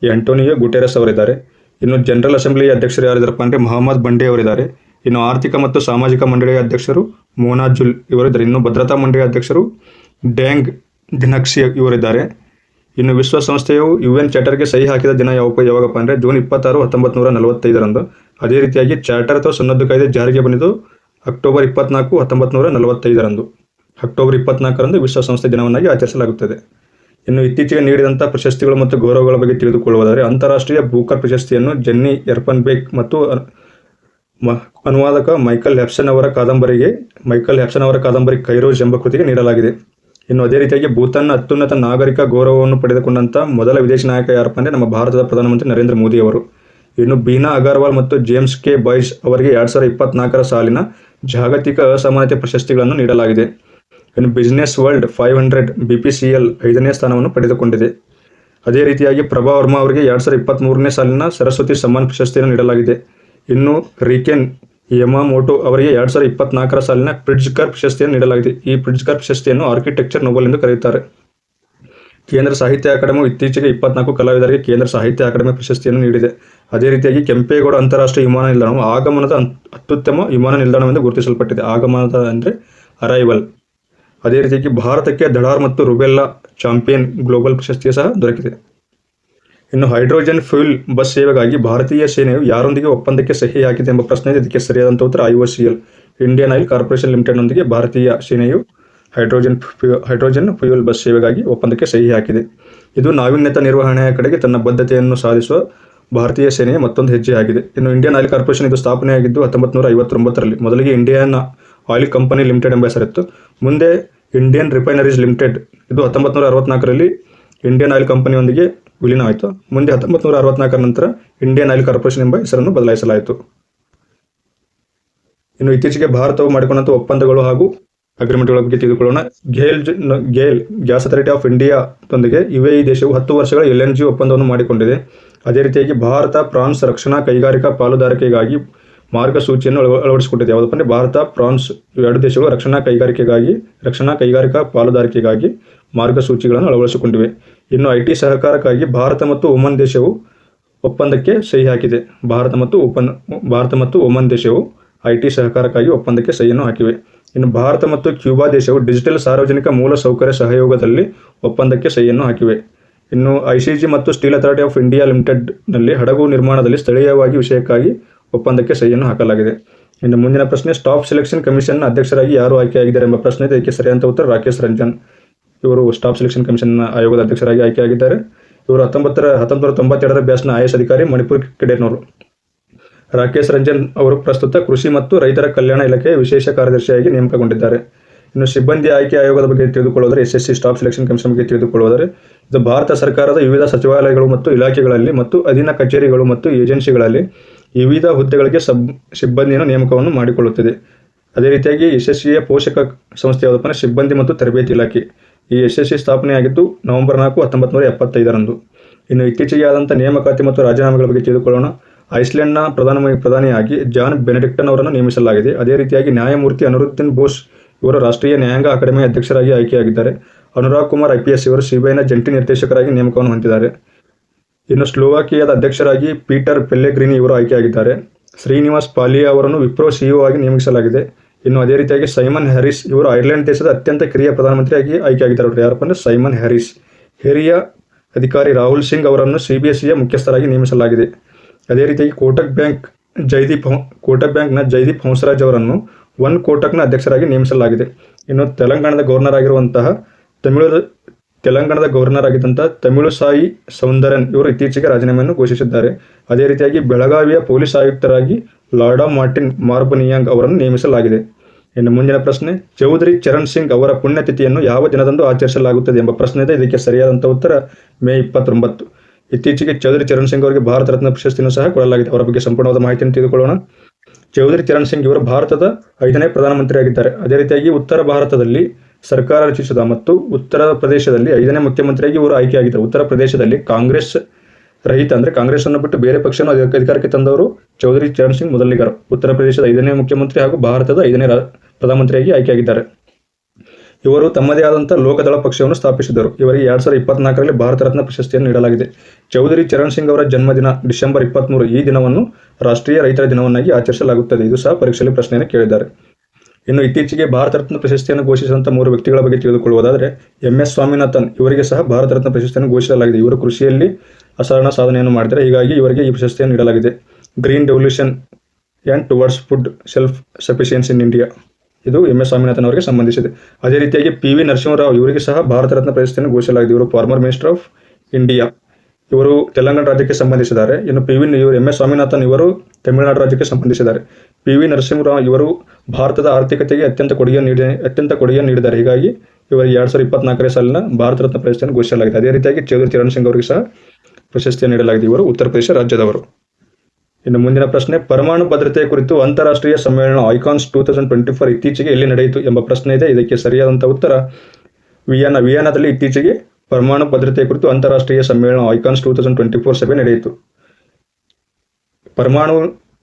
Antonio Guterres ಅವರಿದ್ದಾರೆ. ಇನ್ನು ಜನರಲ್ ಅಸೆಂಬ್ಲಿಯ ಅಧ್ಯಕ್ಷರು ಯಾರಿದಾರಪ್ಪ ಅಂದರೆ ಮೊಹಮ್ಮದ್ ಬಂಡೆ ಅವರಿದ್ದಾರೆ. ಇನ್ನು ಆರ್ಥಿಕ ಮತ್ತು ಸಾಮಾಜಿಕ ಮಂಡಳಿಯ ಅಧ್ಯಕ್ಷರು ಮೋನಾಜುಲ್ ಇವರಿದ್ದಾರೆ. ಇನ್ನು ಭದ್ರತಾ ಮಂಡಳಿಯ ಅಧ್ಯಕ್ಷರು ಡ್ಯಾಂಗ್ ದಿನಕ್ಷಿ ಇವರಿದ್ದಾರೆ. ಇನ್ನು ವಿಶ್ವಸಂಸ್ಥೆಯು ಯು ಎನ್ ಚಾರ್ಟರ್ಗೆ ಸಹಿ ಹಾಕಿದ ದಿನ ಯಾವ ಯಾವಾಗಪ್ಪ ಅಂದರೆ ಜೂನ್ ಇಪ್ಪತ್ತಾರು ಹತ್ತೊಂಬತ್ತು ನೂರ ನಲವತ್ತೈದರಂದು ಅದೇ ರೀತಿಯಾಗಿ ಚಾರ್ಟರ್ ಅಥವಾ ಸನ್ನದ್ದು ಕಾಯ್ದೆ ಜಾರಿಗೆ ಬಂದಿದ್ದು ಅಕ್ಟೋಬರ್ ಇಪ್ಪತ್ನಾಲ್ಕು ಹತ್ತೊಂಬತ್ತು ನೂರ ನಲವತ್ತೈದರಂದು ಅಕ್ಟೋಬರ್ ಇಪ್ಪತ್ನಾಲ್ಕರಂದು ವಿಶ್ವಸಂಸ್ಥೆ ದಿನವನ್ನಾಗಿ ಆಚರಿಸಲಾಗುತ್ತದೆ. ಇನ್ನು ಇತ್ತೀಚೆಗೆ ನೀಡಿದಂಥ ಪ್ರಶಸ್ತಿಗಳು ಮತ್ತು ಗೌರವಗಳ ಬಗ್ಗೆ ತಿಳಿದುಕೊಳ್ಳುವುದಾದರೆ ಅಂತಾರಾಷ್ಟ್ರೀಯ ಬೂಕರ್ ಪ್ರಶಸ್ತಿಯನ್ನು ಜೆನ್ನಿ ಎರ್ಪನ್ಬೇಕ್ ಮತ್ತು ಅ- ಮ- ಅನುವಾದಕ ಮೈಕಲ್ ಹ್ಯಾಪ್ಸನ್ ಅವರ ಕಾದಂಬರಿಗೆ, ಮೈಕಲ್ ಹ್ಯಾಪ್ಸನ್ ಅವರ ಕಾದಂಬರಿ ಕೈರೋಜ್ ಎಂಬ ಕೃತಿಗೆ ನೀಡಲಾಗಿದೆ. ಇನ್ನು ಅದೇ ರೀತಿಯಾಗಿ ಭೂತಾನ್ನ ಅತ್ಯುನ್ನತ ನಾಗರಿಕ ಗೌರವವನ್ನು ಪಡೆದುಕೊಂಡಂಥ ಮೊದಲ ವಿದೇಶಿ ನಾಯಕ ಯಾರಪ್ಪ ಅಂದರೆ ನಮ್ಮ ಭಾರತದ ಪ್ರಧಾನಮಂತ್ರಿ ನರೇಂದ್ರ ಮೋದಿ ಅವರು. ಇನ್ನು ಬೀನಾ ಅಗರ್ವಾಲ್ ಮತ್ತು ಜೇಮ್ಸ್ ಕೆ ಬಾಯ್ಸ್ ಅವರಿಗೆ ಎರಡು ಸಾವಿರದ ಇಪ್ಪತ್ನಾಲ್ಕರ ಸಾಲಿನ ಜಾಗತಿಕ ಅಸಮಾನತೆ ಪ್ರಶಸ್ತಿಗಳನ್ನು ನೀಡಲಾಗಿದೆ. ಇನ್ನು business world five hundred B P C L ಐದನೇ ಸ್ಥಾನವನ್ನು ಪಡೆದುಕೊಂಡಿದೆ. ಅದೇ ರೀತಿಯಾಗಿ ಪ್ರಭಾ ವರ್ಮಾ ಅವರಿಗೆ ಎರಡು ಸಾವಿರದ ಇಪ್ಪತ್ತ್ಮೂರನೇ ಸಾಲಿನ ಸರಸ್ವತಿ ಸಮ್ಮಾನ್ ಪ್ರಶಸ್ತಿಯನ್ನು ನೀಡಲಾಗಿದೆ. ಇನ್ನು ರಿಕೆನ್ ಯಮಾಮೋಟೋ ಅವರಿಗೆ ಎರಡು ಸಾವಿರದ ಇಪ್ಪತ್ನಾಲ್ಕರ ಸಾಲಿನ ಪ್ರಿಡ್ಜ್ಕರ್ ಪ್ರಶಸ್ತಿಯನ್ನು ನೀಡಲಾಗಿದೆ. ಈ ಪ್ರಿಡ್ಜ್ಕರ್ ಪ್ರಶಸ್ತಿಯನ್ನು ಆರ್ಕಿಟೆಕ್ಚರ್ ನೋಬಲ್ ಎಂದು ಕರೆಯುತ್ತಾರೆ. ಕೇಂದ್ರ ಸಾಹಿತ್ಯ ಅಕಾಡೆಮಿ ಇತ್ತೀಚೆಗೆ ಇಪ್ಪತ್ನಾಲ್ಕು ಕಲಾವಿದರಿಗೆ ಕೇಂದ್ರ ಸಾಹಿತ್ಯ ಅಕಾಡೆಮಿ ಪ್ರಶಸ್ತಿಯನ್ನು ನೀಡಿದೆ. ಅದೇ ರೀತಿಯಾಗಿ ಕೆಂಪೇಗೌಡ ಅಂತಾರಾಷ್ಟ್ರೀಯ ವಿಮಾನ ನಿಲ್ದಾಣವು ಆಗಮನದ ಅತ್ಯುತ್ತಮ ವಿಮಾನ ನಿಲ್ದಾಣವೆಂದು ಗುರುತಿಸಲ್ಪಟ್ಟಿದೆ. ಆಗಮನದ ಅಂದರೆ ಅರೈವಲ್ ಅದೇ ರೀತಿಯಾಗಿ ಭಾರತಕ್ಕೆ ದಡಾರ್ ಮತ್ತು ರುಬೆಲ್ಲಾ ಚಾಂಪಿಯನ್ ಗ್ಲೋಬಲ್ ಪ್ರಶಸ್ತಿಯು ಸಹ ದೊರಕಿದೆ. ಇನ್ನು ಹೈಡ್ರೋಜನ್ ಫ್ಯೂಲ್ ಬಸ್ ಸೇವೆಗಾಗಿ ಭಾರತೀಯ ಸೇನೆಯು ಯಾರೊಂದಿಗೆ ಒಪ್ಪಂದಕ್ಕೆ ಸಹಿ ಹಾಕಿದೆ ಎಂಬ ಪ್ರಶ್ನೆ ಇದೆ. ಇದಕ್ಕೆ ಸರಿಯಾದಂಥ ಉತ್ತರ I C L Indian oil corporation ಲಿಮಿಟೆಡ್ನೊಂದಿಗೆ ಭಾರತೀಯ ಸೇನೆಯು ಹೈಡ್ರೋಜನ್ ಹೈಡ್ರೋಜನ್ ಫ್ಯೂಯಲ್ ಬಸ್ ಸೇವೆಗಾಗಿ ಒಪ್ಪಂದಕ್ಕೆ ಸಹಿ ಹಾಕಿದೆ ಇದು ನಾವೀನ್ಯತಾ ನಿರ್ವಹಣೆಯ ಕಡೆಗೆ ತನ್ನ ಬದ್ಧತೆಯನ್ನು ಸಾಧಿಸುವ ಭಾರತೀಯ ಸೇನೆಯ ಮತ್ತೊಂದು ಹೆಜ್ಜೆಯಾಗಿದೆ ಇನ್ನು ಇಂಡಿಯನ್ ಆಯಿಲ್ ಕಾರ್ಪೊರೇಷನ್ ಇದು ಸ್ಥಾಪನೆಯಾಗಿದ್ದು ಹತ್ತೊಂಬತ್ತು ನೂರ ಐವತ್ತೊಂಬತ್ತರಲ್ಲಿ ಮೊದಲಿಗೆ ಇಂಡಿಯನ್ ಆಯಿಲ್ ಕಂಪನಿ ಲಿಮಿಟೆಡ್ ಎಂಬ ಹೆಸರಿತ್ತು ಮುಂದೆ ಇಂಡಿಯನ್ ರಿಫೈನರೀಸ್ ಲಿಮಿಟೆಡ್, ಇದು ಹತ್ತೊಂಬತ್ತು ನೂರ ಅರವತ್ನಾಲ್ಕರಲ್ಲಿ ಇಂಡಿಯನ್ ಆಯಿಲ್ ಕಂಪನಿಯೊಂದಿಗೆ ವಿಲೀನ ಆಯಿತು. ಮುಂದೆ ಹತ್ತೊಂಬತ್ತು ನೂರ ಅರವತ್ನಾಲ್ಕರ ನಂತರ ಇಂಡಿಯನ್ ಆಯಿಲ್ ಕಾರ್ಪೊರೇಷನ್ ಎಂಬ ಹೆಸರನ್ನು ಬದಲಾಯಿಸಲಾಯಿತು. ಇನ್ನು ಇತ್ತೀಚೆಗೆ ಭಾರತವು ಮಾಡಿಕೊಂಡಂಥ ಒಪ್ಪಂದಗಳು ಹಾಗೂ ಅಗ್ರಿಮೆಂಟ್ಗಳ ಬಗ್ಗೆ ತಿಳಿದುಕೊಳ್ಳೋಣ. GAIL GAIL gas authority of ಇಂಡಿಯಾದೊಂದಿಗೆ UAE ದೇಶವು ಹತ್ತು ವರ್ಷಗಳ ಎಲ್ ಎನ್ ಜಿ ಒಪ್ಪಂದವನ್ನು ಮಾಡಿಕೊಂಡಿದೆ. ಅದೇ ರೀತಿಯಾಗಿ ಭಾರತ, ಫ್ರಾನ್ಸ್ ರಕ್ಷಣಾ ಕೈಗಾರಿಕಾ ಪಾಲುದಾರಿಕೆಗಾಗಿ ಮಾರ್ಗಸೂಚಿಯನ್ನು ಅಳವ ಅಳವಡಿಸಿಕೊಂಡಿದೆ. ಯಾವುದಪ್ಪ ಅಂದರೆ ಭಾರತ, ಫ್ರಾನ್ಸ್ ಇವು ಎರಡು ದೇಶಗಳು ರಕ್ಷಣಾ ಕೈಗಾರಿಕೆಗಾಗಿ, ರಕ್ಷಣಾ ಕೈಗಾರಿಕಾ ಪಾಲುದಾರಿಕೆಗಾಗಿ ಮಾರ್ಗಸೂಚಿಗಳನ್ನು ಅಳವಡಿಸಿಕೊಂಡಿವೆ. ಇನ್ನು ಐಟಿ ಸಹಕಾರಕ್ಕಾಗಿ ಭಾರತ ಮತ್ತು ಒಮನ್ ದೇಶವು ಒಪ್ಪಂದಕ್ಕೆ ಸಹಿ ಹಾಕಿದೆ ಭಾರತ ಮತ್ತು ಒಪ್ಪಂದ ಭಾರತ ಮತ್ತು ಒಮನ್ ದೇಶವು ಐ ಟಿ ಸಹಕಾರಕ್ಕಾಗಿ ಒಪ್ಪಂದಕ್ಕೆ ಸಹಿಯನ್ನು ಹಾಕಿವೆ. ಇನ್ನು ಭಾರತ ಮತ್ತು ಕ್ಯೂಬಾ ದೇಶವು ಡಿಜಿಟಲ್ ಸಾರ್ವಜನಿಕ ಮೂಲಸೌಕರ್ಯ ಸಹಯೋಗದಲ್ಲಿ ಒಪ್ಪಂದಕ್ಕೆ ಸಹಿಯನ್ನು ಹಾಕಿವೆ. ಇನ್ನು ಐ ಸಿ ಜಿ ಮತ್ತು ಸ್ಟೀಲ್ ಅಥಾರಿಟಿ ಆಫ್ ಇಂಡಿಯಾ ಲಿಮಿಟೆಡ್ನಲ್ಲಿ ಹಡಗು ನಿರ್ಮಾಣದಲ್ಲಿ ಸ್ಥಳೀಯವಾಗಿ ವಿಷಯಕ್ಕಾಗಿ ಒಪ್ಪಂದಕ್ಕೆ ಸಹಿಯನ್ನು ಹಾಕಲಾಗಿದೆ. ಇನ್ನು ಮುಂದಿನ ಪ್ರಶ್ನೆ, ಸ್ಟಾಫ್ ಸೆಲೆಕ್ಷನ್ ಕಮಿಷನ್ನ ಅಧ್ಯಕ್ಷರಾಗಿ ಯಾರು ಆಯ್ಕೆಯಾಗಿದ್ದಾರೆ ಎಂಬ ಪ್ರಶ್ನೆ ಇದೆ. ಇದಕ್ಕೆ ಸರಿಯಾದ ಉತ್ತರ ರಾಕೇಶ್ ರಂಜನ್. ಇವರು ಸ್ಟಾಫ್ ಸೆಲೆಕ್ಷನ್ ಕಮಿಷನ್ ಆಯೋಗದ ಅಧ್ಯಕ್ಷರಾಗಿ ಆಯ್ಕೆಯಾಗಿದ್ದಾರೆ. ಇವರು ಹತ್ತೊಂಬತ್ತರ ಹತ್ತೊಂಬತ್ತು ನೂರ ತೊಂಬತ್ತೆರಡರ ಬ್ಯಾಚ್ನ ಎಸ್ ಅಧಿಕಾರಿ ಮಣಿಪುರ್ ಕೆಡೆಟ್ನವರು ರಾಕೇಶ್ ರಂಜನ್ ಅವರು ಪ್ರಸ್ತುತ ಕೃಷಿ ಮತ್ತು ರೈತರ ಕಲ್ಯಾಣ ಇಲಾಖೆಯ ವಿಶೇಷ ಕಾರ್ಯದರ್ಶಿಯಾಗಿ ನೇಮಕಗೊಂಡಿದ್ದಾರೆ. ಇನ್ನು ಸಿಬ್ಬಂದಿ ಆಯ್ಕೆ ಆಯೋಗದ ಬಗ್ಗೆ ತಿಳಿದುಕೊಳ್ಳೋದರೆ ಎಸ್ ಸ್ಟಾಫ್ ಸೆಲೆಕ್ಷನ್ ಕಮಿಷನ್ ಬಗ್ಗೆ ತಿಳಿದುಕೊಳ್ಳೋದರೆ ಇದು ಭಾರತ ಸರ್ಕಾರದ ವಿವಿಧ ಸಚಿವಾಲಯಗಳು ಮತ್ತು ಇಲಾಖೆಗಳಲ್ಲಿ ಮತ್ತು ಅಧೀನ ಕಚೇರಿಗಳು ಮತ್ತು ಏಜೆನ್ಸಿಗಳಲ್ಲಿ ವಿವಿಧ ಹುದ್ದೆಗಳಿಗೆ ಸಬ್ ಸಿಬ್ಬಂದಿಯನ್ನು ನೇಮಕವನ್ನು ಮಾಡಿಕೊಳ್ಳುತ್ತದೆ. ಅದೇ ರೀತಿಯಾಗಿ ಯಶಸ್ವಿಯ ಪೋಷಕ ಸಂಸ್ಥೆ ಯಾವುದಪ್ಪ ಸಿಬ್ಬಂದಿ ಮತ್ತು ತರಬೇತಿ ಇಲಾಖೆ. ಈ ಯಶಸ್ವಿ ಸ್ಥಾಪನೆಯಾಗಿದ್ದು ನವೆಂಬರ್ ನಾಲ್ಕು ಹತ್ತೊಂಬತ್ತು ನೂರ ಎಪ್ಪತ್ತೈದರಂದು. ಇನ್ನು ಇತ್ತೀಚೆಗೆ ಆದಂಥ ನೇಮಕಾತಿ ಮತ್ತು ರಾಜೀನಾಮೆಗಳ ಬಗ್ಗೆ ತಿಳಿದುಕೊಳ್ಳೋಣ. ಐಸ್ಲೆಂಡ್ನ ಪ್ರಧಾನ ಪ್ರಧಾನಿಯಾಗಿ ಜಾನ್ ಬೆನೆಡಿಕ್ಟನ್ ಅವರನ್ನು ನೇಮಿಸಲಾಗಿದೆ. ಅದೇ ರೀತಿಯಾಗಿ ನ್ಯಾಯಮೂರ್ತಿ ಅನುರುದ್ದೀನ್ ಬೋಸ್ ಇವರು ರಾಷ್ಟ್ರೀಯ ನ್ಯಾಯಾಂಗ ಅಕಾಡೆಮಿ ಅಧ್ಯಕ್ಷರಾಗಿ ಆಯ್ಕೆಯಾಗಿದ್ದಾರೆ. Anurag Kumar I P S ಇವರು ಸಿಬಿಐನ ಜಂಟಿ ನಿರ್ದೇಶಕರಾಗಿ ನೇಮಕವನ್ನು ಹೊಂದಿದ್ದಾರೆ. ಇನ್ನು ಸ್ಲೋವಾಕಿಯಾದ ಅಧ್ಯಕ್ಷರಾಗಿ ಪೀಟರ್ ಪೆಲ್ಲೆಗ್ರಿನಿ ಇವರು ಆಯ್ಕೆಯಾಗಿದ್ದಾರೆ. ಶ್ರೀನಿವಾಸ್ ಪಾಲಿಯಾ ಅವರನ್ನು ವಿಪ್ರೋ ಸಿಇಒ ಆಗಿ ನೇಮಿಸಲಾಗಿದೆ. ಇನ್ನು ಅದೇ ರೀತಿಯಾಗಿ ಸೈಮನ್ ಹ್ಯಾರಿಸ್ ಇವರು ಐರ್ಲೆಂಡ್ ದೇಶದ ಅತ್ಯಂತ ಕಿರಿಯ ಪ್ರಧಾನಮಂತ್ರಿಯಾಗಿ ಆಯ್ಕೆಯಾಗಿದ್ದಾರೆ. ಅವರು ಯಾರಪ್ಪ ಅಂದರೆ ಸೈಮನ್ ಹ್ಯಾರಿಸ್. ಹಿರಿಯ ಅಧಿಕಾರಿ ರಾಹುಲ್ ಸಿಂಗ್ ಅವರನ್ನು ಸಿ ಬಿ ಎಸ್ ಸಿಯ ಮುಖ್ಯಸ್ಥರಾಗಿ ನೇಮಿಸಲಾಗಿದೆ. ಅದೇ ರೀತಿಯಾಗಿ ಕೋಟಕ್ ಬ್ಯಾಂಕ್ ಜೈದೀಪ್ ಕೋಟಕ್ ಬ್ಯಾಂಕ್ನ ಜೈದೀಪ್ ಹಂಸರಾಜ್ ಅವರನ್ನು ಒನ್ ಕೋಟಕ್ನ ಅಧ್ಯಕ್ಷರಾಗಿ ನೇಮಿಸಲಾಗಿದೆ. ಇನ್ನು ತೆಲಂಗಾಣದ ಗವರ್ನರ್ ಆಗಿರುವಂತಹ ತಮಿಳು, ತೆಲಂಗಾಣದ ಗವರ್ನರ್ ಆಗಿದ್ದಂಥ ತಮಿಳು ಸಾಯಿ ಸೌಂದರನ್ ಇವರು ಇತ್ತೀಚೆಗೆ ರಾಜೀನಾಮೆಯನ್ನು ಘೋಷಿಸಿದ್ದಾರೆ. ಅದೇ ರೀತಿಯಾಗಿ ಬೆಳಗಾವಿಯ ಪೊಲೀಸ್ ಆಯುಕ್ತರಾಗಿ ಲಾರ್ಡಾ ಮಾರ್ಟಿನ್ ಮಾರ್ಬನಿಯಾಂಗ್ ಅವರನ್ನು ನೇಮಿಸಲಾಗಿದೆ. ಇನ್ನು ಮುಂದಿನ ಪ್ರಶ್ನೆ, ಚೌಧರಿ ಚರಣ್ ಸಿಂಗ್ ಅವರ ಪುಣ್ಯತಿಥಿಯನ್ನು ಯಾವ ದಿನದಂದು ಆಚರಿಸಲಾಗುತ್ತದೆ ಎಂಬ ಪ್ರಶ್ನೆ ಇದೆ ಇದಕ್ಕೆ ಸರಿಯಾದಂಥ ಉತ್ತರ, ಮೇ ಇಪ್ಪತ್ತೊಂಬತ್ತು. ಇತ್ತೀಚೆಗೆ ಚೌಧರಿ ಚರಣ್ ಸಿಂಗ್ ಅವರಿಗೆ ಭಾರತ ರತ್ನ ಪ್ರಶಸ್ತಿಯನ್ನು ಸಹ ಕೊಡಲಾಗಿದೆ. ಅವರ ಬಗ್ಗೆ ಸಂಪೂರ್ಣವಾದ ಮಾಹಿತಿಯನ್ನು ತಿಳಿದುಕೊಳ್ಳೋಣ. ಚೌಧರಿ ಚರಣ್ ಸಿಂಗ್ ಇವರು ಭಾರತದ ಐದನೇ ಪ್ರಧಾನಮಂತ್ರಿಯಾಗಿದ್ದಾರೆ. ಅದೇ ರೀತಿಯಾಗಿ ಉತ್ತರ ಭಾರತದಲ್ಲಿ ಸರ್ಕಾರ ರಚಿಸಿದ ಮತ್ತು ಉತ್ತರ ಪ್ರದೇಶದಲ್ಲಿ ಐದನೇ ಮುಖ್ಯಮಂತ್ರಿಯಾಗಿ ಇವರು ಆಯ್ಕೆಯಾಗಿದ್ದಾರೆ. ಉತ್ತರ ಪ್ರದೇಶದಲ್ಲಿ ಕಾಂಗ್ರೆಸ್ ರಹಿತ ಅಂದರೆ ಕಾಂಗ್ರೆಸ್ ಅನ್ನು ಬಿಟ್ಟು ಬೇರೆ ಪಕ್ಷವನ್ನು ಅಧಿಕಾರಕ್ಕೆ ತಂದವರು ಚೌಧರಿ ಚರಣ್ ಸಿಂಗ್ ಮೊದಲಿಗರು. ಉತ್ತರ ಪ್ರದೇಶದ ಐದನೇ ಮುಖ್ಯಮಂತ್ರಿ ಹಾಗೂ ಭಾರತದ ಐದನೇ ಪ್ರಧಾನಮಂತ್ರಿಯಾಗಿ ಆಯ್ಕೆಯಾಗಿದ್ದಾರೆ. ಇವರು ತಮ್ಮದೇ ಆದಂಥ ಲೋಕದಳ ಪಕ್ಷವನ್ನು ಸ್ಥಾಪಿಸಿದರು ಇವರಿಗೆ ಎರಡ್ ಸಾವಿರದ ಇಪ್ಪತ್ನಾಲ್ಕರಲ್ಲಿ ಭಾರತ ರತ್ನ ಪ್ರಶಸ್ತಿಯನ್ನು ನೀಡಲಾಗಿದೆ. ಚೌಧರಿ ಚರಣ್ ಸಿಂಗ್ ಅವರ ಜನ್ಮದಿನ ಡಿಸೆಂಬರ್ ಇಪ್ಪತ್ತ್ಮೂರು ಈ ದಿನವನ್ನು ರಾಷ್ಟ್ರೀಯ ರೈತರ ದಿನವನ್ನಾಗಿ ಆಚರಿಸಲಾಗುತ್ತದೆ. ಇದು ಸಹ ಪರೀಕ್ಷೆಯಲ್ಲಿ ಪ್ರಶ್ನೆಯನ್ನು ಕೇಳಿದ್ದಾರೆ. ಇನ್ನು ಇತ್ತೀಚೆಗೆ ಭಾರತ ರತ್ನ ಪ್ರಶಸ್ತಿಯನ್ನು ಘೋಷಿಸಿದಂಥ ಮೂರು ವ್ಯಕ್ತಿಗಳ ಬಗ್ಗೆ ತಿಳಿದುಕೊಳ್ಳುವುದಾದರೆ ಎಂ ಎಸ್ ಸ್ವಾಮಿನಾಥನ್ ಇವರಿಗೆ ಸಹ ಭಾರತ ರತ್ನ ಪ್ರಶಸ್ತಿಯನ್ನು ಘೋಷಿಸಲಾಗಿದೆ. ಇವರು ಕೃಷಿಯಲ್ಲಿ ಅಸಾಧಾರಣ ಸಾಧನೆಯನ್ನು ಮಾಡಿದ್ದಾರೆ. ಹೀಗಾಗಿ ಇವರಿಗೆ ಈ ಪ್ರಶಸ್ತಿಯನ್ನು ನೀಡಲಾಗಿದೆ. Green revolution and towards food self sufficiency in India. ಇದು ಎಂ ಎಸ್ ಸ್ವಾಮಿನಾಥನ್ ಅವರಿಗೆ ಸಂಬಂಧಿಸಿದೆ. ಅದೇ ರೀತಿಯಾಗಿ ಪಿ ವಿ ನರಸಿಂಹರಾವ್ ಇವರಿಗೆ ಸಹ ಭಾರತ ರತ್ನ ಪ್ರಶಸ್ತಿಯನ್ನು ಘೋಷಿಸಲಾಗಿದೆ. ಇವರು ಫಾರ್ಮರ್ ಮಿನಿಸ್ಟರ್ ಆಫ್ ಇಂಡಿಯಾ. ಇವರು ತೆಲಂಗಾಣ ರಾಜ್ಯಕ್ಕೆ ಸಂಬಂಧಿಸಿದ್ದಾರೆ. ಇನ್ನು ಪಿ ವಿ ಇವರು ಎಂ ಎಸ್ ಸ್ವಾಮಿನಾಥನ್ ಇವರು ತಮಿಳುನಾಡು ರಾಜ್ಯಕ್ಕೆ ಸಂಬಂಧಿಸಿದ್ದಾರೆ. ಪಿ ವಿ ನರಸಿಂಹರಾವ್ ಇವರು ಭಾರತದ ಆರ್ಥಿಕತೆಗೆ ಅತ್ಯಂತ ಕೊಡುಗೆ ನೀಡಿ, ಅತ್ಯಂತ ಕೊಡುಗೆ ನೀಡಿದ್ದಾರೆ. ಹೀಗಾಗಿ ಇವರಿಗೆ ಎರಡು ಸಾವಿರದ ಇಪ್ಪತ್ನಾಲ್ಕನೇ ಸಾಲಿನ ಭಾರತ ರತ್ನ ಪ್ರಶಸ್ತಿಯನ್ನು ಘೋಷಿಸಲಾಗಿದೆ. ಅದೇ ರೀತಿಯಾಗಿ ಚೌಧರಿ ಚರಣ್ ಸಿಂಗ್ ಅವರಿಗೆ ಸಹ ಪ್ರಶಸ್ತಿಯನ್ನು ನೀಡಲಾಗಿದೆ. ಇವರು ಉತ್ತರ ಪ್ರದೇಶ ರಾಜ್ಯದವರು. ಇನ್ನು ಮುಂದಿನ ಪ್ರಶ್ನೆ, ಪರಮಾಣು ಭದ್ರತೆ ಕುರಿತು ಅಂತಾರಾಷ್ಟ್ರೀಯ ಸಮ್ಮೇಳನ ICONS two thousand twenty four ಇತ್ತೀಚೆಗೆ ಎಲ್ಲಿ ನಡೆಯಿತು ಎಂಬ ಪ್ರಶ್ನೆ ಇದೆ. ಇದಕ್ಕೆ ಸರಿಯಾದಂಥ ಉತ್ತರ ವಿಯಾನ ವಿಯಾನದಲ್ಲಿ ಇತ್ತೀಚೆಗೆ ಪರಮಾಣು ಭದ್ರತೆ ಕುರಿತು ಅಂತಾರಾಷ್ಟ್ರೀಯ ಸಮ್ಮೇಳನ ICONS two thousand twenty four ಸಭೆ ನಡೆಯಿತು. ಪರಮಾಣು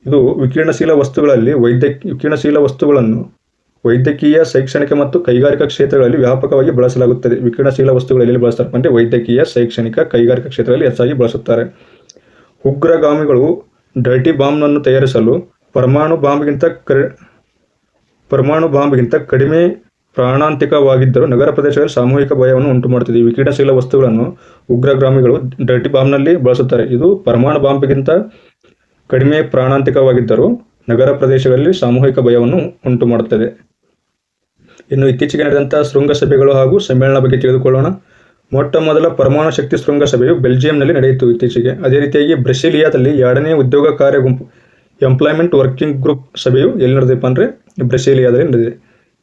ಇದು ವಿಕಿರಣಶೀಲ ವಸ್ತುಗಳಲ್ಲಿ ವೈದ್ಯಕೀಯ ವಿಕಿರಣಶೀಲ ವಸ್ತುಗಳನ್ನು ವೈದ್ಯಕೀಯ, ಶೈಕ್ಷಣಿಕ ಮತ್ತು ಕೈಗಾರಿಕಾ ಕ್ಷೇತ್ರಗಳಲ್ಲಿ ವ್ಯಾಪಕವಾಗಿ ಬಳಸಲಾಗುತ್ತದೆ. ವಿಕಿರಣಶೀಲ ವಸ್ತುಗಳಲ್ಲಿ ಬಳಸ್ತಾರೆ ಅಂದರೆ ವೈದ್ಯಕೀಯ, ಶೈಕ್ಷಣಿಕ, ಕೈಗಾರಿಕಾ ಕ್ಷೇತ್ರದಲ್ಲಿ ಹೆಚ್ಚಾಗಿ ಬಳಸುತ್ತಾರೆ. ಉಗ್ರಗಾಮಿಗಳು ಡರ್ಟಿ ಬಾಂಬ್ನನ್ನು ತಯಾರಿಸಲು ಪರಮಾಣು ಬಾಂಬ್ಗಿಂತ ಕರ್, ಪರಮಾಣು ಬಾಂಬ್ಗಿಂತ ಕಡಿಮೆ ಪ್ರಾಣಾಂತಿಕವಾಗಿದ್ದರೂ ನಗರ ಪ್ರದೇಶಗಳಲ್ಲಿ ಸಾಮೂಹಿಕ ಭಯವನ್ನು ಉಂಟು ಮಾಡುತ್ತದೆ ವಿಕಿಟಶೀಲ ವಸ್ತುಗಳನ್ನು ಉಗ್ರಗ್ರಾಮಿಗಳು ಡರ್ಟಿ ಬಾಂಬ್ನಲ್ಲಿ ಬಳಸುತ್ತಾರೆ. ಇದು ಪರಮಾಣು ಬಾಂಬ್ಗಿಂತ ಕಡಿಮೆ ಪ್ರಾಣಾಂತಿಕವಾಗಿದ್ದರೂ ನಗರ ಪ್ರದೇಶಗಳಲ್ಲಿ ಸಾಮೂಹಿಕ ಭಯವನ್ನು ಉಂಟು ಮಾಡುತ್ತದೆ ಇನ್ನು ಇತ್ತೀಚೆಗೆ ನಡೆದಂಥ ಶೃಂಗಸಭೆಗಳು ಹಾಗೂ ಸಮ್ಮೇಳನ ಬಗ್ಗೆ ತಿಳಿದುಕೊಳ್ಳೋಣ. ಮೊಟ್ಟ ಮೊದಲ ಪರಮಾಣು ಶಕ್ತಿ ಶೃಂಗಸಭೆಯು ಬೆಲ್ಜಿಯಂನಲ್ಲಿ ನಡೆಯಿತು ಇತ್ತೀಚೆಗೆ. ಅದೇ ರೀತಿಯಾಗಿ ಬ್ರೆಸಿಲಿಯಾದಲ್ಲಿ ಎರಡನೇ ಉದ್ಯೋಗ ಕಾರ್ಯ ಗುಂಪು ಎಂಪ್ಲಾಯ್ಮೆಂಟ್ ವರ್ಕಿಂಗ್ ಗ್ರೂಪ್ ಸಭೆಯು ಎಲ್ಲಿ ನಡೆದಪ್ಪ ಅಂದರೆ ಬ್ರೆಸಿಲಿಯಾದಲ್ಲಿ ನಡೆದಿದೆ.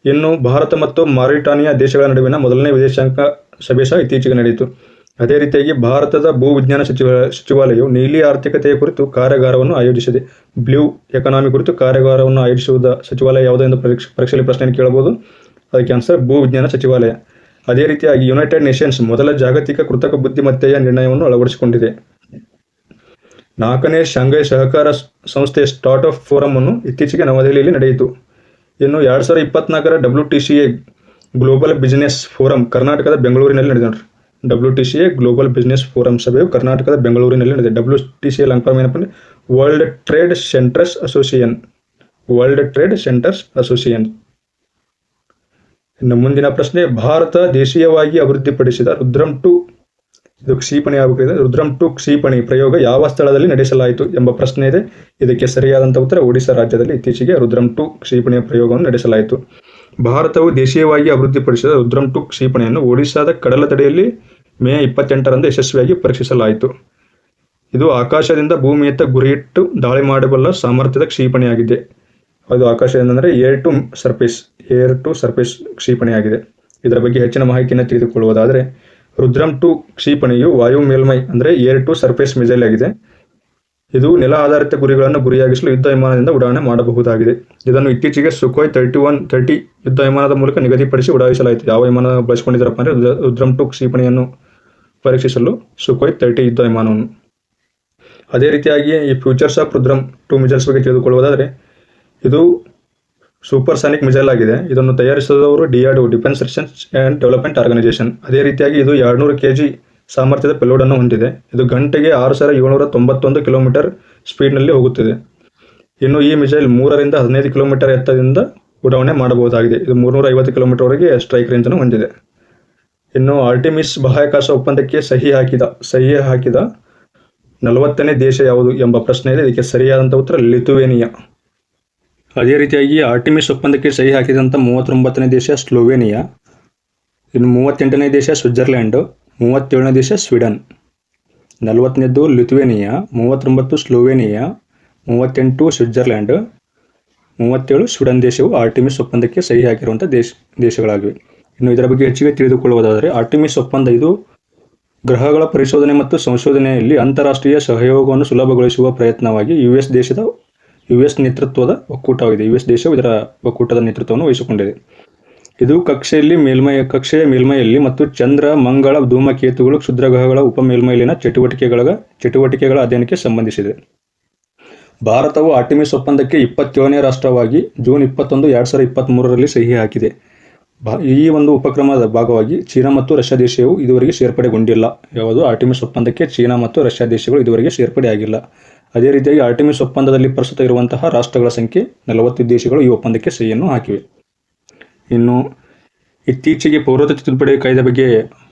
ಇನ್ನು ಭಾರತ ಮತ್ತು ಮಾರಿಟಾನಿಯಾ ದೇಶಗಳ ನಡುವಿನ ಮೊದಲನೇ ವಿದೇಶಾಂಗ ಸಭೆ ಸಹ ಇತ್ತೀಚೆಗೆ ನಡೆಯಿತು. ಅದೇ ರೀತಿಯಾಗಿ ಭಾರತದ ಭೂವಿಜ್ಞಾನ ಸಚಿವ ಸಚಿವಾಲಯವು ನೀಲಿ ಆರ್ಥಿಕತೆಯ ಕುರಿತು ಕಾರ್ಯಾಗಾರವನ್ನು ಆಯೋಜಿಸಿದೆ. ಬ್ಲೂ ಎಕನಾಮಿ ಕುರಿತು ಕಾರ್ಯಾಗಾರವನ್ನು ಆಯೋಜಿಸುವುದ ಸಚಿವಾಲಯ ಯಾವುದೋ ಎಂದು ಪರೀಕ್ಷೆ ಪರೀಕ್ಷೆಯಲ್ಲಿ ಪ್ರಶ್ನೆಯನ್ನು ಕೇಳಬಹುದು. ಅದಕ್ಕೆ ಆನ್ಸರ್ ಭೂವಿಜ್ಞಾನ ಸಚಿವಾಲಯ. ಅದೇ ರೀತಿಯಾಗಿ ಯುನೈಟೆಡ್ ನೇಷನ್ಸ್ ಮೊದಲ ಜಾಗತಿಕ ಕೃತಕ ಬುದ್ಧಿಮತ್ತೆಯ ನಿರ್ಣಯವನ್ನು ಅಳವಡಿಸಿಕೊಂಡಿದೆ. ನಾಲ್ಕನೇ ಶಾಂಘೈ ಸಹಕಾರ ಸಂಸ್ಥೆಯ ಸ್ಟಾರ್ಟ್ ಅಪ್ ಫೋರಂ ಅನ್ನು ಇತ್ತೀಚೆಗೆ ನವದೆಹಲಿಯಲ್ಲಿ ನಡೆಯಿತು. ಇನ್ನು ಎರಡು ಸಾವಿರದ ಇಪ್ಪತ್ನಾಲ್ಕರ W T C A global business forum ಕರ್ನಾಟಕದ ಬೆಂಗಳೂರಿನಲ್ಲಿ ನಡೆದ ನೋಡ್ರಿ. W T C A global business forum ಸಭೆಯು ಕರ್ನಾಟಕದ ಬೆಂಗಳೂರಿನಲ್ಲಿ ನಡೆದಿದೆ. ಡಬ್ಲ್ಯೂ ಟಿ ಸಿ ಎಲ್ ಏನಪ್ಪ ಅಂದರೆ world trade centers association world trade centers association ಇನ್ನು ಮುಂದಿನ ಪ್ರಶ್ನೆ, ಭಾರತ ದೇಶೀಯವಾಗಿ ಅಭಿವೃದ್ಧಿಪಡಿಸಿದ ರುದ್ರಂ ಟು ಇದು ಕ್ಷಿಪಣಿ ಆಗಬೇಕಿದೆ ರುದ್ರಂ ಟು ಕ್ಷಿಪಣಿ ಪ್ರಯೋಗ ಯಾವ ಸ್ಥಳದಲ್ಲಿ ನಡೆಸಲಾಯಿತು ಎಂಬ ಪ್ರಶ್ನೆ ಇದೆ. ಇದಕ್ಕೆ ಸರಿಯಾದಂಥ ಉತ್ತರ ಒಡಿಶಾ ರಾಜ್ಯದಲ್ಲಿ ಇತ್ತೀಚೆಗೆ ರುದ್ರಂ ಟು ಕ್ಷಿಪಣಿಯ ಪ್ರಯೋಗವನ್ನು ನಡೆಸಲಾಯಿತು. ಭಾರತವು ದೇಶೀಯವಾಗಿ ಅಭಿವೃದ್ಧಿಪಡಿಸಿದ ರುದ್ರಂ ಟು ಕ್ಷಿಪಣಿಯನ್ನು ಒಡಿಶಾದ ಕಡಲ ತಡೆಯಲ್ಲಿ ಮೇ ಇಪ್ಪತ್ತೆಂಟರಂದು ಯಶಸ್ವಿಯಾಗಿ ಪರೀಕ್ಷಿಸಲಾಯಿತು. ಇದು ಆಕಾಶದಿಂದ ಭೂಮಿಯತ್ತ ಗುರಿಯಿಟ್ಟು ದಾಳಿ ಮಾಡಬಲ್ಲ ಸಾಮರ್ಥ್ಯದ ಕ್ಷಿಪಣಿಯಾಗಿದೆ. ಅದು ಆಕಾಶದಿಂದ ಅಂದರೆ air to surface, air to surface ಕ್ಷಿಪಣಿಯಾಗಿದೆ. ಇದರ ಬಗ್ಗೆ ಹೆಚ್ಚಿನ ಮಾಹಿತಿಯನ್ನು ತಿಳಿದುಕೊಳ್ಳುವುದಾದರೆ ರುದ್ರಂ ಟು ಕ್ಷಿಪಣಿಯು ವಾಯು ಮೇಲ್ಮೈ, ಅಂದರೆ ಏರ್ ಟು ಸರ್ಫೇಸ್ ಮಿಸೈಲ್ ಆಗಿದೆ. ಇದು ನೆಲ ಆಧಾರಿತ ಗುರಿಗಳನ್ನು ಗುರಿಯಾಗಿಸಲು ಯುದ್ಧ ವಿಮಾನದಿಂದ ಉಡಾವಣೆ ಮಾಡಬಹುದಾಗಿದೆ. ಇದನ್ನು ಇತ್ತೀಚೆಗೆ ಸುಖೋಯ್ ತರ್ಟಿ ಒನ್ ತರ್ಟಿ ಯುದ್ಧ ವಿಮಾನದ ಮೂಲಕ ನಿಗದಿಪಡಿಸಿ ಉಡಾಯಿಸಲಾಯಿತು. ಯಾವ ವಿಮಾನ ಬಳಸಿಕೊಂಡಿದ್ದಾರಪ್ಪ ಅಂದರೆ ರುದ್ರ- ಟು ಕ್ಷಿಪಣಿಯನ್ನು ಪರೀಕ್ಷಿಸಲು ಸುಖೋಯ್ ತರ್ಟಿ ಯುದ್ಧ ವಿಮಾನವನ್ನು. ಅದೇ ರೀತಿಯಾಗಿ ಈ features of Rudram two missiles ಬಗ್ಗೆ ತಿಳಿದುಕೊಳ್ಳುವುದಾದರೆ, ಇದು ಸೂಪರ್ ಸಾನಿಕ್ ಮಿಸೈಲ್ ಆಗಿದೆ. ಇದನ್ನು ತಯಾರಿಸಿದವರು DRDO defence research and development organisation ಅದೇ ರೀತಿಯಾಗಿ ಇದು ಎರಡುನೂರು ಕೆ ಜಿ ಸಾಮರ್ಥ್ಯದ ಪೆಲೋಡನ್ನು ಹೊಂದಿದೆ. ಇದು ಗಂಟೆಗೆ ಆರು ಸಾವಿರ ಏಳ್ನೂರ ತೊಂಬತ್ತೊಂದು ಕಿಲೋಮೀಟರ್ ಸ್ಪೀಡ್ನಲ್ಲಿ ಹೋಗುತ್ತಿದೆ. ಇನ್ನು ಈ ಮಿಸೈಲ್ ಮೂರರಿಂದ ಹದಿನೈದು ಕಿಲೋಮೀಟರ್ ಎತ್ತರದಿಂದ ಉಡಾವಣೆ ಮಾಡಬಹುದಾಗಿದೆ. ಇದು ಮೂರುನೂರ ಐವತ್ತು ಕಿಲೋಮೀಟರ್ವರೆಗೆ ಸ್ಟ್ರೈಕ್ ರೇಂಜನ್ನು ಹೊಂದಿದೆ. ಇನ್ನು ಆರ್ಟಿಮಿಸ್ ಬಾಹ್ಯಾಕಾಶ ಒಪ್ಪಂದಕ್ಕೆ ಸಹಿ ಹಾಕಿದ ಸಹಿ ಹಾಕಿದ ನಲವತ್ತನೇ ದೇಶ ಯಾವುದು ಎಂಬ ಪ್ರಶ್ನೆ ಇದೆ. ಇದಕ್ಕೆ ಸರಿಯಾದಂಥ ಉತ್ತರ ಲಿಥುವೇನಿಯಾ. ಅದೇ ರೀತಿಯಾಗಿ ಆರ್ಟಿಮಿಸ್ ಒಪ್ಪಂದಕ್ಕೆ ಸಹಿ ಹಾಕಿದಂಥ ಮೂವತ್ತೊಂಬತ್ತನೇ ದೇಶ ಸ್ಲೋವೇನಿಯಾ, ಇನ್ನು ಮೂವತ್ತೆಂಟನೇ ದೇಶ ಸ್ವಿಟ್ಜರ್ಲ್ಯಾಂಡು ಮೂವತ್ತೇಳನೇ ದೇಶ ಸ್ವೀಡನ್. ನಲವತ್ತನೇದು ಲಿಥುವೇನಿಯಾ, ಮೂವತ್ತೊಂಬತ್ತು ಸ್ಲೋವೇನಿಯಾ, ಮೂವತ್ತೆಂಟು ಸ್ವಿಟ್ಜರ್ಲ್ಯಾಂಡ್ ಮೂವತ್ತೇಳು ಸ್ವೀಡನ್ ದೇಶವು ಆರ್ಟಿಮಿಸ್ ಒಪ್ಪಂದಕ್ಕೆ ಸಹಿ ಹಾಕಿರುವಂಥ ದೇಶ, ದೇಶಗಳಾಗಿವೆ. ಇನ್ನು ಇದರ ಬಗ್ಗೆ ಹೆಚ್ಚಿಗೆ ತಿಳಿದುಕೊಳ್ಳುವುದಾದರೆ ಆರ್ಟಿಮಿಸ್ ಒಪ್ಪಂದ ಇದು ಗ್ರಹಗಳ ಪರಿಶೋಧನೆ ಮತ್ತು ಸಂಶೋಧನೆಯಲ್ಲಿ ಅಂತಾರಾಷ್ಟ್ರೀಯ ಸಹಯೋಗವನ್ನು ಸುಲಭಗೊಳಿಸುವ ಪ್ರಯತ್ನವಾಗಿ ಯು ಎಸ್ ದೇಶದ ಯು ಎಸ್ ನೇತೃತ್ವದ ಒಕ್ಕೂಟವಾಗಿದೆ. ಯು ಎಸ್ ದೇಶವು ಇದರ ಒಕ್ಕೂಟದ ನೇತೃತ್ವವನ್ನು ವಹಿಸಿಕೊಂಡಿದೆ. ಇದು ಕಕ್ಷೆಯಲ್ಲಿ ಮೇಲ್ಮೈ, ಕಕ್ಷೆಯ ಮೇಲ್ಮೈಯಲ್ಲಿ ಮತ್ತು ಚಂದ್ರ, ಮಂಗಳ, ಧೂಮಕೇತುಗಳು, ಕ್ಷುದ್ರಗ್ರಹಗಳ ಉಪಮೇಲ್ಮೈಲಿನ ಚಟುವಟಿಕೆಗಳ ಚಟುವಟಿಕೆಗಳ ಅಧ್ಯಯನಕ್ಕೆ ಸಂಬಂಧಿಸಿದೆ. ಭಾರತವು ಆರ್ಟಿಮಿಸ್ ಒಪ್ಪಂದಕ್ಕೆ ಇಪ್ಪತ್ತೇಳನೇ ರಾಷ್ಟ್ರವಾಗಿ ಜೂನ್ ಇಪ್ಪತ್ತೊಂದು, ಎರಡು ಸಾವಿರದ ಇಪ್ಪತ್ತ್ಮೂರರಲ್ಲಿ ಸಹಿ ಹಾಕಿದೆ. ಈ ಒಂದು ಉಪಕ್ರಮದ ಭಾಗವಾಗಿ ಚೀನಾ ಮತ್ತು ರಷ್ಯಾ ದೇಶವು ಇದುವರೆಗೆ ಸೇರ್ಪಡೆಗೊಂಡಿಲ್ಲ. ಯಾವುದು ಆರ್ಟಿಮಿಸ್ ಒಪ್ಪಂದಕ್ಕೆ ಚೀನಾ ಮತ್ತು ರಷ್ಯಾ ದೇಶಗಳು ಇದುವರೆಗೆ ಸೇರ್ಪಡೆ ಆಗಿಲ್ಲ ಅದೇ ರೀತಿಯಾಗಿ ಆರ್ಟಿಮಿಸ್ ಒಪ್ಪಂದದಲ್ಲಿ ಪ್ರಸ್ತುತ ಇರುವಂತಹ ರಾಷ್ಟ್ರಗಳ ಸಂಖ್ಯೆ ನಲವತ್ತು ದೇಶಗಳು ಈ ಒಪ್ಪಂದಕ್ಕೆ ಸಹಿಯನ್ನು ಹಾಕಿವೆ. ಇನ್ನು ಇತ್ತೀಚೆಗೆ ಪೌರತ್ವ ತಿದ್ದುಪಡಿ ಕಾಯ್ದೆ ಬಗ್ಗೆ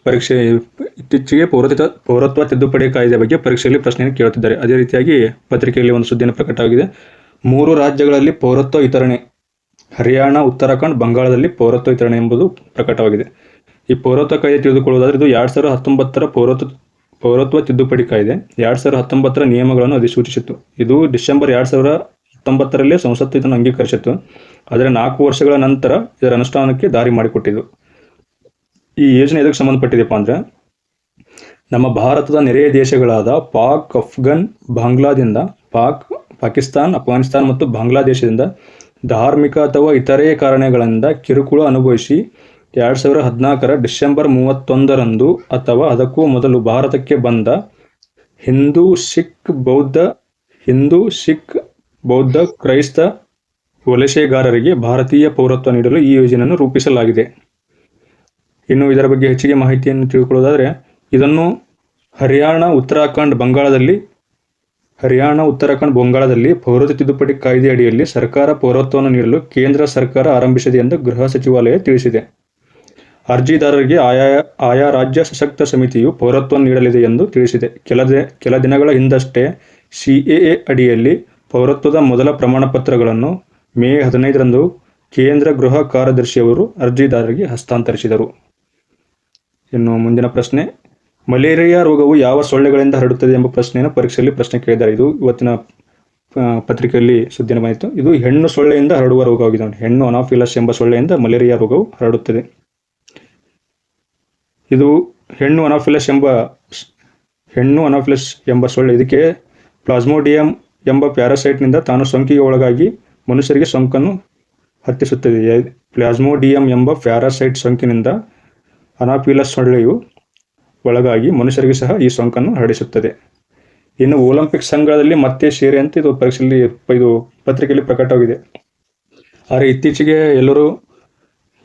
ಪರೀಕ್ಷೆ, ಇತ್ತೀಚೆಗೆ ಪೌರತ್ವ ಪೌರತ್ವ ತಿದ್ದುಪಡಿ ಕಾಯ್ದೆ ಬಗ್ಗೆ ಪರೀಕ್ಷೆಯಲ್ಲಿ ಪ್ರಶ್ನೆಯನ್ನು ಕೇಳುತ್ತಿದ್ದಾರೆ. ಅದೇ ರೀತಿಯಾಗಿ ಪತ್ರಿಕೆಯಲ್ಲಿ ಒಂದು ಸುದ್ದಿಯನ್ನು ಪ್ರಕಟವಾಗಿದೆ ಮೂರು ರಾಜ್ಯಗಳಲ್ಲಿ ಪೌರತ್ವ ವಿತರಣೆ, ಹರಿಯಾಣ, ಉತ್ತರಾಖಂಡ್, ಬಂಗಾಳದಲ್ಲಿ ಪೌರತ್ವ ವಿತರಣೆ ಎಂಬುದು ಪ್ರಕಟವಾಗಿದೆ. ಈ ಪೌರತ್ವ ಕಾಯ್ದೆ ತಿಳಿದುಕೊಳ್ಳುವುದಾದರೆ ಇದು ಎರಡು ಸಾವಿರದ ಹತ್ತೊಂಬತ್ತರ ಪೌರತ್ವ ಪೌರತ್ವ ತಿದ್ದುಪಡಿ ಕಾಯ್ದೆ ಎರಡ್ ಸಾವಿರದ ಹತ್ತೊಂಬತ್ತರ ನಿಯಮಗಳನ್ನು ಅಧಿಸೂಚಿಸಿತ್ತು. ಇದು ಡಿಸೆಂಬರ್ ಎರಡ್ ಸಾವಿರ ಹತ್ತೊಂಬತ್ತರಲ್ಲೇ ಸಂಸತ್ತು ಇದನ್ನು ಅಂಗೀಕರಿಸಿತ್ತು. ಆದರೆ ನಾಲ್ಕು ವರ್ಷಗಳ ನಂತರ ಇದರ ಅನುಷ್ಠಾನಕ್ಕೆ ದಾರಿ ಮಾಡಿಕೊಟ್ಟಿದ್ದು ಈ ಯೋಜನೆ ಇದಕ್ಕೆ ಸಂಬಂಧಪಟ್ಟಿದೆಪ್ಪ ಅಂದ್ರೆ, ನಮ್ಮ ಭಾರತದ ನೆರೆಯ ದೇಶಗಳಾದ ಪಾಕ್, ಅಫ್ಘಾನ್, ಬಾಂಗ್ಲಾದಿಂದ, ಪಾಕ್, ಪಾಕಿಸ್ತಾನ್, ಅಫ್ಘಾನಿಸ್ತಾನ್ ಮತ್ತು ಬಾಂಗ್ಲಾದೇಶದಿಂದ ಧಾರ್ಮಿಕ ಅಥವಾ ಇತರೆ ಕಾರಣಗಳಿಂದ ಕಿರುಕುಳ ಅನುಭವಿಸಿ ಎರಡು ಸಾವಿರ ಹದಿನಾಲ್ಕರ ಡಿಸೆಂಬರ್ ಮೂವತ್ತೊಂದರಂದು ಅಥವಾ ಅದಕ್ಕೂ ಮೊದಲು ಭಾರತಕ್ಕೆ ಬಂದ ಹಿಂದೂ, ಸಿಖ್ ಬೌದ್ಧ, ಹಿಂದೂ, ಸಿಖ್ ಬೌದ್ಧ, ಕ್ರೈಸ್ತ ವಲಸೆಗಾರರಿಗೆ ಭಾರತೀಯ ಪೌರತ್ವ ನೀಡಲು ಈ ಯೋಜನೆಯನ್ನು ರೂಪಿಸಲಾಗಿದೆ. ಇನ್ನು ಇದರ ಬಗ್ಗೆ ಹೆಚ್ಚಿಗೆ ಮಾಹಿತಿಯನ್ನು ತಿಳ್ಕೊಳ್ಳೋದಾದರೆ, ಇದನ್ನು ಹರಿಯಾಣ, ಉತ್ತರಾಖಂಡ್, ಬಂಗಾಳದಲ್ಲಿ, ಹರಿಯಾಣ, ಉತ್ತರಾಖಂಡ್, ಬಂಗಾಳದಲ್ಲಿ ಪೌರತ್ವ ತಿದ್ದುಪಡಿ ಕಾಯ್ದೆ ಅಡಿಯಲ್ಲಿ ಸರ್ಕಾರ ಪೌರತ್ವವನ್ನು ನೀಡಲು ಕೇಂದ್ರ ಸರ್ಕಾರ ಆರಂಭಿಸಿದೆ ಎಂದು ಗೃಹ ಸಚಿವಾಲಯ ತಿಳಿಸಿದೆ. ಅರ್ಜಿದಾರರಿಗೆ ಆಯಾ ಆಯಾ ರಾಜ್ಯ ಸಶಕ್ತ ಸಮಿತಿಯು ಪೌರತ್ವ ನೀಡಲಿದೆ ಎಂದು ತಿಳಿಸಿದೆ. ಕೆಲ ಕೆಲ ದಿನಗಳ ಹಿಂದಷ್ಟೇ ಸಿಎಎ ಅಡಿಯಲ್ಲಿ ಪೌರತ್ವದ ಮೊದಲ ಪ್ರಮಾಣ ಪತ್ರಗಳನ್ನು ಮೇ ಹದಿನೈದರಂದು ಕೇಂದ್ರ ಗೃಹ ಕಾರ್ಯದರ್ಶಿಯವರು ಅರ್ಜಿದಾರರಿಗೆ ಹಸ್ತಾಂತರಿಸಿದರು. ಇನ್ನು ಮುಂದಿನ ಪ್ರಶ್ನೆ, ಮಲೇರಿಯಾ ರೋಗವು ಯಾವ ಸೊಳ್ಳೆಗಳಿಂದ ಹರಡುತ್ತದೆ ಎಂಬ ಪ್ರಶ್ನೆಯನ್ನು ಪರೀಕ್ಷೆಯಲ್ಲಿ ಪ್ರಶ್ನೆ ಕೇಳಿದ್ದಾರೆ. ಇದು ಇವತ್ತಿನ ಪತ್ರಿಕೆಯಲ್ಲಿ ಸುದ್ದಿಯನ್ನು ಬಂದಿತ್ತು ಇದು ಹೆಣ್ಣು ಸೊಳ್ಳೆಯಿಂದ ಹರಡುವ ರೋಗವಾಗಿದೆ. ಹೆಣ್ಣು ಅನಾಫಿಲಸ್ ಎಂಬ ಸೊಳ್ಳೆಯಿಂದ ಮಲೇರಿಯಾ ರೋಗವು ಹರಡುತ್ತದೆ. ಇದು ಹೆಣ್ಣು ಅನಾಫಿಲಸ್ ಎಂಬ ಹೆಣ್ಣು ಅನಾಫಿಲಸ್ ಎಂಬ ಸೊಳ್ಳೆ. ಇದಕ್ಕೆ ಪ್ಲಾಸ್ಮೋಡಿಯಂ ಎಂಬ ಪ್ಯಾರಾಸೈಟ್ನಿಂದ ತಾನು ಸೋಂಕಿಗೆ ಒಳಗಾಗಿ ಮನುಷ್ಯರಿಗೆ ಸೋಂಕನ್ನು ಹತ್ತಿಸುತ್ತದೆ. ಪ್ಲಾಸ್ಮೋಡಿಯಂ ಎಂಬ ಪ್ಯಾರಾಸೈಟ್ ಸೋಂಕಿನಿಂದ ಅನಾಫಿಲಸ್ ಸೊಳ್ಳೆಯು ಒಳಗಾಗಿ ಮನುಷ್ಯರಿಗೆ ಸಹ ಈ ಸೋಂಕನ್ನು ಹರಡಿಸುತ್ತದೆ. ಇನ್ನು ಒಲಿಂಪಿಕ್ ಸಂಘದಲ್ಲಿ ಮತ್ತೆ ಸೇರಿ ಅಂತ ಇದು ಪರೀಕ್ಷೆಯಲ್ಲಿ, ಇದು ಪತ್ರಿಕೆಯಲ್ಲಿ ಪ್ರಕಟವಾಗಿದೆ. ಆದರೆ ಇತ್ತೀಚೆಗೆ ಎಲ್ಲರೂ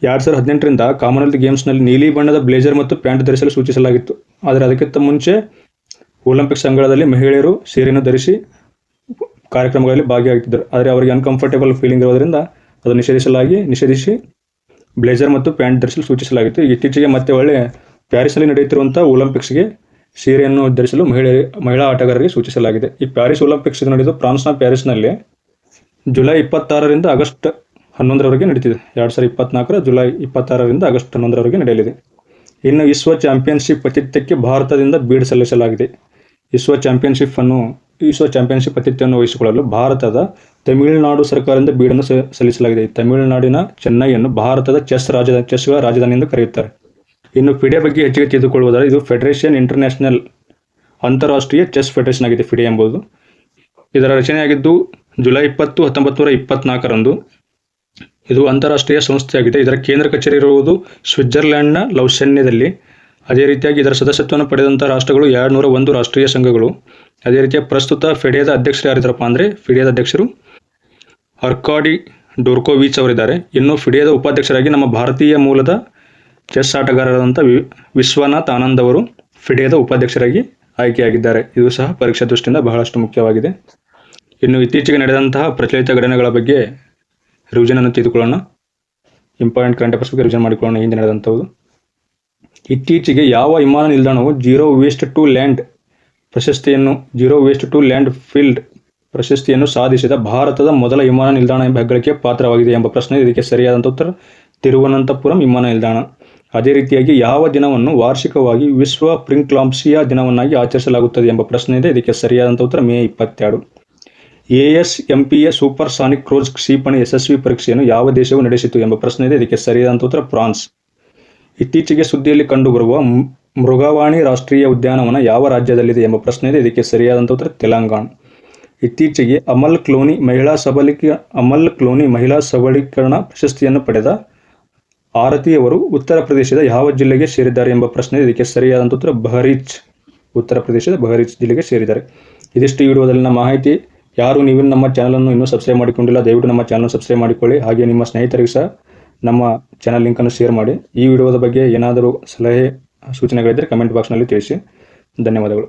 ಎರಡು ಸಾವಿರದ ಹದಿನೆಂಟರಿಂದ ಕಾಮನ್ವೆಲ್ತ್ ಗೇಮ್ಸ್ನಲ್ಲಿ ನೀಲಿ ಬಣ್ಣದ ಬ್ಲೇಜರ್ ಮತ್ತು ಪ್ಯಾಂಟ್ ಧರಿಸಲು ಸೂಚಿಸಲಾಗಿತ್ತು. ಆದರೆ ಅದಕ್ಕಿಂತ ಮುಂಚೆ ಒಲಿಂಪಿಕ್ಸ್ ಅಂಗಳದಲ್ಲಿ ಮಹಿಳೆಯರು ಸೀರೆಯನ್ನು ಧರಿಸಿ ಕಾರ್ಯಕ್ರಮಗಳಲ್ಲಿ ಭಾಗಿಯಾಗುತ್ತಿದ್ದರು. ಆದರೆ ಅವರಿಗೆ ಅನ್ಕಂಫರ್ಟೇಬಲ್ ಫೀಲಿಂಗ್ ಇರೋದರಿಂದ ಅದು ನಿಷೇಧಿಸಲಾಗಿ, ನಿಷೇಧಿಸಿ ಬ್ಲೇಜರ್ ಮತ್ತು ಪ್ಯಾಂಟ್ ಧರಿಸಲು ಸೂಚಿಸಲಾಗಿತ್ತು. ಇತ್ತೀಚೆಗೆ ಮತ್ತೆ ಒಳ್ಳೆ ಪ್ಯಾರಿಸ್ನಲ್ಲಿ ನಡೆಯುತ್ತಿರುವಂಥ ಒಲಿಂಪಿಕ್ಸ್ಗೆ ಸೀರೆಯನ್ನು ಧರಿಸಲು ಮಹಿಳೆ ಮಹಿಳಾ ಆಟಗಾರರಿಗೆ ಸೂಚಿಸಲಾಗಿದೆ. ಈ ಪ್ಯಾರಿಸ್ ಒಲಿಂಪಿಕ್ಸ್ ನಡೆದು ಫ್ರಾನ್ಸ್ನ ಪ್ಯಾರಿಸ್ನಲ್ಲಿ ಜುಲೈ ಇಪ್ಪತ್ತಾರರಿಂದ ಆಗಸ್ಟ್ ಹನ್ನೊಂದರವರೆಗೆ ನಡೀತಿದೆ. ಎರಡು ಸಾವಿರದ ಇಪ್ಪತ್ನಾಲ್ಕರ ಜುಲೈ ಇಪ್ಪತ್ತಾರರಿಂದ ಆಗಸ್ಟ್ ಹನ್ನೊಂದರವರೆಗೆ ನಡೆಯಲಿದೆ. ಇನ್ನು ವಿಶ್ವ ಚಾಂಪಿಯನ್ಶಿಪ್ ಅತಿಥ್ಯಕ್ಕೆ ಭಾರತದಿಂದ ಬೀಡ್ ಸಲ್ಲಿಸಲಾಗಿದೆ. ವಿಶ್ವ ಚಾಂಪಿಯನ್ಶಿಪ್ ಅನ್ನು, ವಿಶ್ವ ಚಾಂಪಿಯನ್ಶಿಪ್ ಅತಿಥ್ಯವನ್ನು ವಹಿಸಿಕೊಳ್ಳಲು ಭಾರತದ ತಮಿಳುನಾಡು ಸರ್ಕಾರದಿಂದ ಬೀಡನ್ನು ಸಲ್ಲಿಸಲಾಗಿದೆ. ತಮಿಳುನಾಡಿನ ಚೆನ್ನೈಯನ್ನು ಭಾರತದ ಚೆಸ್ ರಾಜಧಾನಿ ಚೆಸ್ಗಳ ರಾಜಧಾನಿ ಎಂದು ಕರೆಯುತ್ತಾರೆ. ಇನ್ನು ಫಿಡೆ ಬಗ್ಗೆ ಹೆಚ್ಚಿಗೆ ತಿಳಿದುಕೊಳ್ಳುವುದಾದರೆ, ಇದು ಫೆಡರೇಷನ್ ಇಂಟರ್ನ್ಯಾಷನಲ್ ಅಂತಾರಾಷ್ಟ್ರೀಯ ಚೆಸ್ ಫೆಡರೇಷನ್ ಆಗಿದೆ. ಫಿಡೆ ಎಂಬುದು. ಇದರ ರಚನೆಯಾಗಿದ್ದು, ಜುಲೈ ಇಪ್ಪತ್ತು ಹತ್ತೊಂಬತ್ತು ನೂರ ಇಪ್ಪತ್ನಾಲ್ಕರಂದು ಇದು ಅಂತಾರಾಷ್ಟ್ರೀಯ ಸಂಸ್ಥೆಯಾಗಿದೆ. ಇದರ ಕೇಂದ್ರ ಕಚೇರಿ ಇರುವುದು ಸ್ವಿಟ್ಜರ್ಲ್ಯಾಂಡ್ನ ಲೌಸನ್ಯದಲ್ಲಿ ಅದೇ ರೀತಿಯಾಗಿ ಇದರ ಸದಸ್ಯತ್ವವನ್ನು ಪಡೆದಂಥ ರಾಷ್ಟ್ರಗಳು ಎರಡು ನೂರ ಒಂದು ರಾಷ್ಟ್ರೀಯ ಸಂಘಗಳು. ಅದೇ ರೀತಿಯ ಪ್ರಸ್ತುತ ಫೆಡಿಯಾದ ಅಧ್ಯಕ್ಷರು ಯಾರಿದ್ದಾರಪ್ಪ ಅಂದರೆ ಫಿಡಿಯಾದ ಅಧ್ಯಕ್ಷರು ಅರ್ಕಾಡಿ ಡೋರ್ಕೋವಿಚ್ ಅವರಿದ್ದಾರೆ. ಇನ್ನು ಫಿಡಿಯಾದ ಉಪಾಧ್ಯಕ್ಷರಾಗಿ ನಮ್ಮ ಭಾರತೀಯ ಮೂಲದ ಚೆಸ್ ಆಟಗಾರರಾದಂಥ ವಿ, ವಿಶ್ವನಾಥ್ ಆನಂದ್ ಅವರು ಫಿಡಿಯಾದ ಉಪಾಧ್ಯಕ್ಷರಾಗಿ ಆಯ್ಕೆಯಾಗಿದ್ದಾರೆ. ಇದು ಸಹ ಪರೀಕ್ಷಾ ದೃಷ್ಟಿಯಿಂದ ಬಹಳಷ್ಟು ಮುಖ್ಯವಾಗಿದೆ. ಇನ್ನು ಇತ್ತೀಚೆಗೆ ನಡೆದಂತಹ ಪ್ರಚಲಿತ ಘಟನೆಗಳ ಬಗ್ಗೆ ರಿವಿಷನ್ ಅನ್ನು ತೆಗೆದುಕೊಳ್ಳೋಣ. ಇಂಪಾರ್ಟೆಂಟ್ ಕರೆಂಟ್ ಅಫೇರ್ಸ್ ಬಗ್ಗೆ ರಿವಿಷನ್ ಮಾಡಿಕೊಳ್ಳೋಣ ಹಿಂದೆ ನಡೆದಂಥದ್ದು. ಇತ್ತೀಚೆಗೆ ಯಾವ ವಿಮಾನ ನಿಲ್ದಾಣವು ಜೀರೋ ವೇಸ್ಟ್ ಟು ಲ್ಯಾಂಡ್ ಪ್ರಶಸ್ತಿಯನ್ನು zero waste to landfill ಪ್ರಶಸ್ತಿಯನ್ನು ಸಾಧಿಸಿದ ಭಾರತದ ಮೊದಲ ವಿಮಾನ ನಿಲ್ದಾಣ ಎಂಬ ಹೆಗ್ಗಳಿಕೆ ಪಾತ್ರವಾಗಿದೆ ಎಂಬ ಪ್ರಶ್ನೆ. ಇದಕ್ಕೆ ಸರಿಯಾದಂಥ ಉತ್ತರ, ತಿರುವನಂತಪುರಂ ವಿಮಾನ ನಿಲ್ದಾಣ. ಅದೇ ರೀತಿಯಾಗಿ ಯಾವ ದಿನವನ್ನು ವಾರ್ಷಿಕವಾಗಿ ವಿಶ್ವ ಪ್ರಿಂಕ್ಲಾಂಪ್ಸಿಯಾ ದಿನವನ್ನಾಗಿ ಆಚರಿಸಲಾಗುತ್ತದೆ ಎಂಬ ಪ್ರಶ್ನೆ ಇದೆ. ಇದಕ್ಕೆ ಸರಿಯಾದಂಥ ಉತ್ತರ, ಮೇ ಇಪ್ಪತ್ತೆರಡು. A S M P A supersonic cruise ಕ್ಷಿಪಣಿ ಯಶಸ್ವಿ ಪರೀಕ್ಷೆಯನ್ನು ಯಾವ ದೇಶವು ನಡೆಸಿತು ಎಂಬ ಪ್ರಶ್ನೆ ಇದೆ. ಇದಕ್ಕೆ ಸರಿಯಾದಂಥ ಉತ್ತರ ಫ್ರಾನ್ಸ್. ಇತ್ತೀಚೆಗೆ ಸುದ್ದಿಯಲ್ಲಿ ಕಂಡುಬರುವ ಮೃಗವಾಣಿ ರಾಷ್ಟ್ರೀಯ ಉದ್ಯಾನವನ ಯಾವ ರಾಜ್ಯದಲ್ಲಿದೆ ಎಂಬ ಪ್ರಶ್ನೆ ಇದೆ. ಇದಕ್ಕೆ ಸರಿಯಾದಂಥ ಉತ್ತರ ತೆಲಂಗಾಣ. ಇತ್ತೀಚೆಗೆ ಅಮಲ್ ಕ್ಲೋನಿ ಮಹಿಳಾ ಸಬಲೀಕ ಅಮಲ್ ಕ್ಲೋನಿ ಮಹಿಳಾ ಸಬಲೀಕರಣ ಪ್ರಶಸ್ತಿಯನ್ನು ಪಡೆದ ಆರತಿಯವರು ಉತ್ತರ ಪ್ರದೇಶದ ಯಾವ ಜಿಲ್ಲೆಗೆ ಸೇರಿದ್ದಾರೆ ಎಂಬ ಪ್ರಶ್ನೆ ಇದಕ್ಕೆ ಸರಿಯಾದಂಥ ಉತ್ತರ ಬಹರೀಚ್, ಉತ್ತರ ಪ್ರದೇಶದ ಬಹರೀಚ್ ಜಿಲ್ಲೆಗೆ ಸೇರಿದ್ದಾರೆ. ಇದಿಷ್ಟು ವಿಡಿಯೋದಲ್ಲಿನ ಮಾಹಿತಿ. ಯಾರು ನೀವು ನಮ್ಮ ಚಾನಲನ್ನು ಇನ್ನೂ ಸಬ್ಸ್ಕ್ರೈಬ್ ಮಾಡಿಕೊಂಡಿಲ್ಲ, ದಯವಿಟ್ಟು ನಮ್ಮ ಚಾನಲ್ ಸಬ್ಸ್ಕ್ರೈಬ್ ಮಾಡಿಕೊಳ್ಳಿ. ಹಾಗೆ ನಿಮ್ಮ ಸ್ನೇಹಿತರಿಗೆ ಸಹ ನಮ್ಮ ಚಾನಲ್ ಲಿಂಕನ್ನು ಶೇರ್ ಮಾಡಿ. ಈ ವಿಡಿಯೋದ ಬಗ್ಗೆ ಏನಾದರೂ ಸಲಹೆ ಸೂಚನೆಗಳಿದ್ದರೆ ಕಮೆಂಟ್ ಬಾಕ್ಸ್ನಲ್ಲಿ ತಿಳಿಸಿ. ಧನ್ಯವಾದಗಳು.